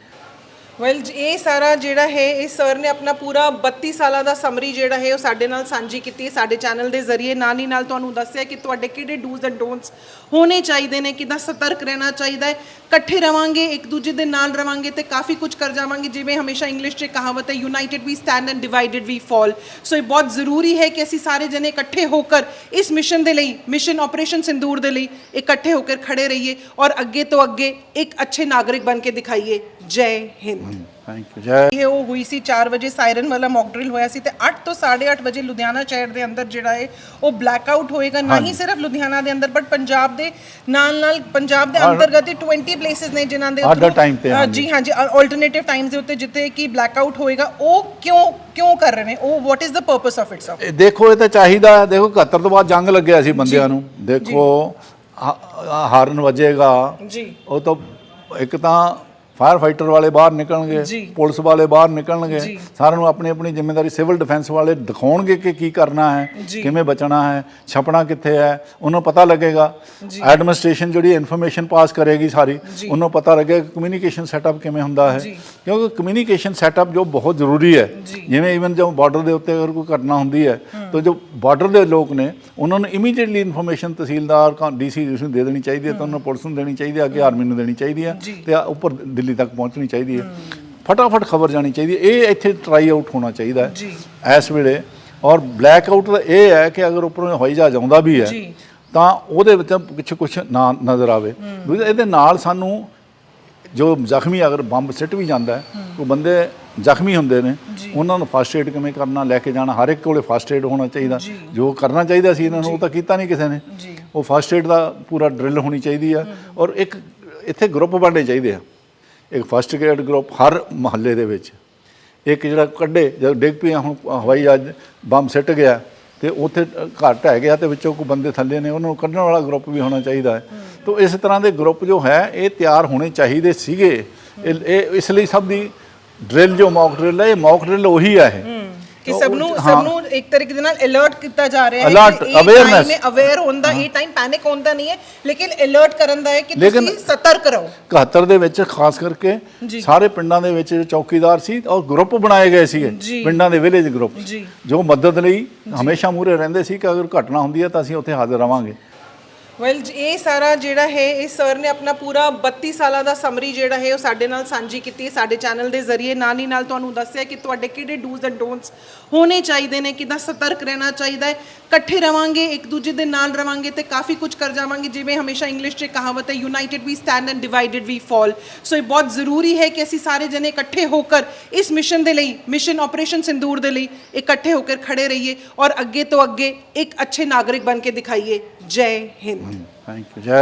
ਵੈਲ ਇਹ ਸਾਰਾ ਜਿਹੜਾ ਹੈ, ਇਹ ਸਰ ਨੇ ਆਪਣਾ ਪੂਰਾ 32 ਸਾਲਾਂ ਦਾ ਸਮਰੀ ਜਿਹੜਾ ਹੈ, ਉਹ ਸਾਡੇ ਨਾਲ ਸਾਂਝੀ ਕੀਤੀ ਹੈ। ਸਾਡੇ ਚੈਨਲ ਦੇ ਜ਼ਰੀਏ ਨਾਲ ਹੀ ਨਾਲ ਤੁਹਾਨੂੰ ਦੱਸਿਆ ਕਿ ਤੁਹਾਡੇ ਕਿਹੜੇ ਡੂਜ਼ ਐਂਡ ਡੋਨਟਸ ਹੋਣੇ ਚਾਹੀਦੇ ਨੇ, ਕਿਦਾਂ ਸਤਰਕ ਰਹਿਣਾ ਚਾਹੀਦਾ ਹੈ। ਇਕੱਠੇ ਰਵਾਂਗੇ, ਇੱਕ ਦੂਜੇ ਦੇ ਨਾਲ ਰਵਾਂਗੇ ਤੇ ਕਾਫੀ ਕੁਝ ਕਰ ਜਾਵਾਂਗੇ। ਜਿਵੇਂ ਹਮੇਸ਼ਾ ਇੰਗਲਿਸ਼ 'ਚ ਕਹਾਵਤ ਹੈ united we stand and divided we fall so ਇਹ ਬਹੁਤ ਜ਼ਰੂਰੀ ਹੈ ਕਿ ਅਸੀਂ ਸਾਰੇ ਜਣੇ ਇਕੱਠੇ ਹੋ ਕਰ ਇਸ ਮਿਸ਼ਨ ਦੇ ਲਈ ਮਿਸ਼ਨ ਆਪਰੇਸ਼ਨ ਸਿੰਦੂਰ ਦੇ ਲਈ ਇਕੱਠੇ ਹੋ ਕਰ ਖੜੇ ਰਹੀਏ ਔਰ ਅੱਗੇ ਤੋਂ ਅੱਗੇ ਇੱਕ ਅੱਛੇ ਨਾਗਰਿਕ ਬਣ ਕੇ ਦਿਖਾਈਏ। ਜੈ ਹਿੰਦ। ਥੈਂਕ ਯੂ ਜੈ ਇਹ ਉਹ ਹੋਈ ਸੀ 4 ਵਜੇ ਸਾਇਰਨ ਵਾਲਾ ਮੌਕ ਡਰਿਲ ਹੋਇਆ ਸੀ ਤੇ 8 ਤੋਂ 8:30 ਵਜੇ ਲੁਧਿਆਣਾ ਸ਼ਹਿਰ ਦੇ ਅੰਦਰ ਜਿਹੜਾ ਹੈ ਉਹ ਬਲੈਕ ਆਊਟ ਹੋਏਗਾ ਨਾ ਹੀ ਸਿਰਫ ਲੁਧਿਆਣਾ ਦੇ ਅੰਦਰ ਬਟ ਪੰਜਾਬ ਦੇ ਨਾਲ ਨਾਲ ਪੰਜਾਬ ਦੇ ਅੰਤਰਗਤ ਹੀ 20 ਪਲੇਸਿਸ ਨੇ ਜਿਨ੍ਹਾਂ ਦੇ time ਤੇ, ਅ, ਹਾਂਜੀ। ਜੀ ਹਾਂਜੀ ਆਲਟਰਨੇਟਿਵ ਟਾਈਮਸ ਦੇ ਉੱਤੇ ਜਿੱਥੇ ਕਿ ਬਲੈਕ ਆਊਟ ਹੋਏਗਾ ਉਹ ਕਿਉਂ ਕਿਉਂ ਕਰ ਰਹੇ ਨੇ? ਉਹ what is the purpose of its ਇਹ ਦੇਖੋ ਇਹ ਤਾਂ ਚਾਹੀਦਾ ਹੈ। ਦੇਖੋ 71 ਤੋਂ ਬਾਅਦ ਜੰਗ ਲੱਗਿਆ ਸੀ ਬੰਦਿਆਂ ਨੂੰ। ਦੇਖੋ ਹ- ਹਾਰਨ ਵੱਜੇਗਾ। ਜੀ। ਉਹ ਤਾਂ ਇੱਕ ਤਾਂ ਫਾਇਰ ਫਾਈਟਰ ਵਾਲੇ ਬਾਹਰ ਨਿਕਲਣਗੇ। ਪੁਲਿਸ ਵਾਲੇ ਬਾਹਰ ਨਿਕਲਣਗੇ। ਸਾਰਿਆਂ ਨੂੰ ਆਪਣੀ ਆਪਣੀ ਜ਼ਿੰਮੇਵਾਰੀ ਸਿਵਲ ਡਿਫੈਂਸ ਵਾਲੇ ਦਿਖਾਉਣਗੇ ਕਿ ਕੀ ਕਰਨਾ ਹੈ। ਕਿਵੇਂ ਬਚਣਾ ਹੈ ਛਪਣਾ ਕਿੱਥੇ ਹੈ ਉਹਨਾਂ ਪਤਾ ਲੱਗੇਗਾ ਐਡਮਿਨਿਸਟ੍ਰੇਸ਼ਨ ਜਿਹੜੀ ਇਨਫੋਰਮੇਸ਼ਨ ਪਾਸ ਕਰੇਗੀ ਸਾਰੀ। ਉਹਨਾਂ ਪਤਾ ਲੱਗੇਗਾ ਕਮਿਊਨੀਕੇਸ਼ਨ ਸੈਟਅਪ ਕਿਵੇਂ ਹੁੰਦਾ ਹੈ। ਕਿਉਂਕਿ ਕਮਿਊਨੀਕੇਸ਼ਨ ਸੈਟਅਪ ਜੋ ਬਹੁਤ ਜ਼ਰੂਰੀ ਹੈ। ਜਿਵੇਂ ਇਵਨ ਜੋ ਬਾਰਡਰ ਦੇ ਉੱਤੇ ਅਗਰ ਕੋਈ ਘਟਨਾ ਹੁੰਦੀ ਹੈ ਤਾਂ ਜੋ ਬਾਰਡਰ ਦੇ ਲੋਕ ਨੇ ਉਹਨਾਂ ਨੂੰ ਇਮੀਡੀਏਟਲੀ ਇਨਫੋਰਮੇਸ਼ਨ ਤਹਿਸੀਲਦਾਰ ਕਾ ਡੀਸੀ ਨੂੰ ਦੇ ਦੇਣੀ ਚਾਹੀਦੀ ਹੈ ਤਾਂ ਉਹਨਾਂ ਨੂੰ ਪੁਲਿਸ ਨੂੰ ਦੇਣੀ ਚਾਹੀਦੀ ਹੈ ਅੱਗੇ ਆਰਮੀ ਨੂੰ ਦੇਣੀ ਚਾਹੀਦੀ ਹੈ। ਤੇ ਉੱਪਰ ਦਿੱਲੀ ਤੱਕ ਪਹੁੰਚਣੀ ਚਾਹੀਦੀ ਹੈ। ਫਟਾਫਟ ਖਬਰ ਜਾਣੀ ਚਾਹੀਦੀ ਹੈ। ਇਹ ਇੱਥੇ ਟਰਾਈ ਆਊਟ ਹੋਣਾ ਚਾਹੀਦਾ ਹੈ। ਇਸ ਵੇਲੇ ਔਰ ਬਲੈਕ ਆਊਟ ਦਾ ਇਹ ਹੈ ਕਿ ਅਗਰ ਉੱਪਰੋਂ ਹਵਾਈ ਜਹਾਜ਼ ਆਉਂਦਾ ਵੀ ਹੈ। ਤਾਂ ਉਹਦੇ ਵਿੱਚ ਕੁਝ ਕੁਝ ਨਾ ਨਜ਼ਰ ਆਵੇ। ਇਹਦੇ ਨਾਲ ਸਾਨੂੰ ਜੋ ਜ਼ਖਮੀ ਅਗਰ ਬੰਬ ਸਿੱਟ ਵੀ ਜਾਂਦਾ ਹੈ ਉਹ ਬੰਦੇ ਜ਼ਖਮੀ ਹੁੰਦੇ ਨੇ। ਉਹਨਾਂ ਨੂੰ ਫਸਟ ਏਡ ਕਿਵੇਂ ਕਰਨਾ ਲੈ ਕੇ ਜਾਣਾ ਹਰ ਇੱਕ ਕੋਲੇ ਫਸਟ ਏਡ ਹੋਣਾ ਚਾਹੀਦਾ। ਜੀ। ਕਰਨਾ ਚਾਹੀਦਾ ਸੀ ਇਹਨਾਂ ਨੂੰ ਉਹ ਤਾਂ ਕੀਤਾ ਨਹੀਂ ਕਿਸੇ ਨੇ। ਉਹ ਫਸਟ ਏਡ ਦਾ ਪੂਰਾ ਡਰਿਲ ਹੋਣੀ ਚਾਹੀਦੀ ਆ ਔਰ ਇੱਕ ਇੱਥੇ ਗਰੁੱਪ ਬਣਨੇ ਚਾਹੀਦੇ ਆ। ਇੱਕ ਫਸਟ ਏਡ ਗਰੁੱਪ ਹਰ ਮਹੱਲੇ ਦੇ ਵਿੱਚ। ਇੱਕ ਜਿਹੜਾ ਕੱਢੇ, ਜਦ ਡਿੱਗ ਪਿਆ, ਹੁਣ ਹਵਾਈ ਜਹਾਜ਼ ਬੰਬ ਸਿੱਟ ਗਿਆ, ਤੇ ਉੱਥੇ ਘਰ ਢਹਿ ਗਿਆ, ਤੇ ਵਿੱਚੋਂ ਕੋਈ ਬੰਦੇ ਥੱਲੇ ਨੇ, ਉਹਨਾਂ ਨੂੰ ਕੱਢਣ ਵਾਲਾ ਗਰੁੱਪ ਵੀ ਹੋਣਾ ਚਾਹੀਦਾ ਹੈ। ਤੋਂ ਇਸ ਤਰ੍ਹਾਂ ਦੇ ਗਰੁੱਪ ਜੋ ਹੈ, ਇਹ ਤਿਆਰ ਹੋਣੇ ਚਾਹੀਦੇ ਸੀਗੇ। ਇਹ ਇਹ ਇਸ ਲਈ ਸਭ ਦੀ ਡਰਿਲ ਜੋ ਮੌਕ ਡਰਿਲ ਹੈ, ਇਹ ਮੌਕ ਡਰਿਲ ਉਹੀ ਹੈ ਇਹ। ਕਿ ਸਭ ਨੂੰ। ਸਭ ਨੂੰ ਇੱਕ ਤਰੀਕੇ ਦੇ ਨਾਲ ਅਲਰਟ ਕੀਤਾ ਜਾ ਰਿਹਾ ਹੈ Alert, awareness। ਹੈ ਅਵੇਅਰ ਹੁੰਦਾ ਇਹ ਟਾਈਮ ਪੈਨਿਕ ਹੁੰਦਾ ਨਹੀਂ ਹੈ ਲੇਕਿਨ ਅਲਰਟ ਕਰਨ ਦਾ ਹੈ ਕਿ ਤੁਸੀਂ ਸਤਰਕ ਰਹੋ 71 ਦੇ ਵਿੱਚ ਖਾਸ ਕਰਕੇ। ਸਾਰੇ ਪਿੰਡਾਂ ਦੇ ਵਿੱਚ ਚੌਕੀਦਾਰ ਸੀ ਔਰ ਗਰੁੱਪ ਬਣਾਏ ਗਏ ਸੀਗੇ ਜੀ। ਪਿੰਡਾਂ ਦੇ ਵਿਲੇਜ ਗਰੁੱਪ ਜੀ। ਮਦਦ ਲਈ ਹਮੇਸ਼ਾ ਮੂਹਰੇ ਰਹਿੰਦੇ ਸੀ ਕਿ ਅਗਰ ਘਟਨਾ ਹੁੰਦੀ ਹੈ ਤਾਂ ਅਸੀਂ ਉੱਥੇ ਹਾਜ਼ਰ ਰਵਾਂਗੇ ਵੈਲ ਇਹ ਸਾਰਾ ਜਿਹੜਾ ਹੈ, ਇਹ ਸਰ ਨੇ ਆਪਣਾ ਪੂਰਾ 32 ਸਾਲਾਂ ਦਾ ਸਮਰੀ ਜਿਹੜਾ ਹੈ, ਉਹ ਸਾਡੇ ਨਾਲ ਸਾਂਝੀ ਕੀਤੀ ਹੈ। ਸਾਡੇ ਚੈਨਲ ਦੇ ਜ਼ਰੀਏ ਨਾਲ ਹੀ ਨਾਲ ਤੁਹਾਨੂੰ ਦੱਸਿਆ ਕਿ ਤੁਹਾਡੇ ਕਿਹੜੇ ਡੂਜ਼ ਐਂਡ ਡੋਨਟਸ ਹੋਣੇ ਚਾਹੀਦੇ ਨੇ, ਕਿੱਦਾਂ ਸਤਰਕ ਰਹਿਣਾ ਚਾਹੀਦਾ ਹੈ। ਇਕੱਠੇ ਰਵਾਂਗੇ, ਇੱਕ ਦੂਜੇ ਦੇ ਨਾਲ ਰਵਾਂਗੇ ਤੇ ਕਾਫੀ ਕੁਝ ਕਰ ਜਾਵਾਂਗੇ। ਜਿਵੇਂ ਹਮੇਸ਼ਾ ਇੰਗਲਿਸ਼ 'ਚ ਕਹਾਵਤ ਹੈ united we stand and divided we fall so ਇਹ ਬਹੁਤ ਜ਼ਰੂਰੀ ਹੈ ਕਿ ਅਸੀਂ ਸਾਰੇ ਜਣੇ ਇਕੱਠੇ ਹੋ ਕਰ ਇਸ ਮਿਸ਼ਨ ਦੇ ਲਈ ਮਿਸ਼ਨ ਆਪਰੇਸ਼ਨ ਸਿੰਦੂਰ ਦੇ ਲਈ ਇਕੱਠੇ ਹੋ ਕਰ ਖੜੇ ਰਹੀਏ ਔਰ ਅੱਗੇ ਤੋਂ ਅੱਗੇ ਇੱਕ ਅੱਛੇ ਨਾਗਰਿਕ ਬਣ ਕੇ ਦਿਖਾਈਏ। ਜੈ ਹਿੰਦ। ਥੈਂਕ ਯੂ ਜੈ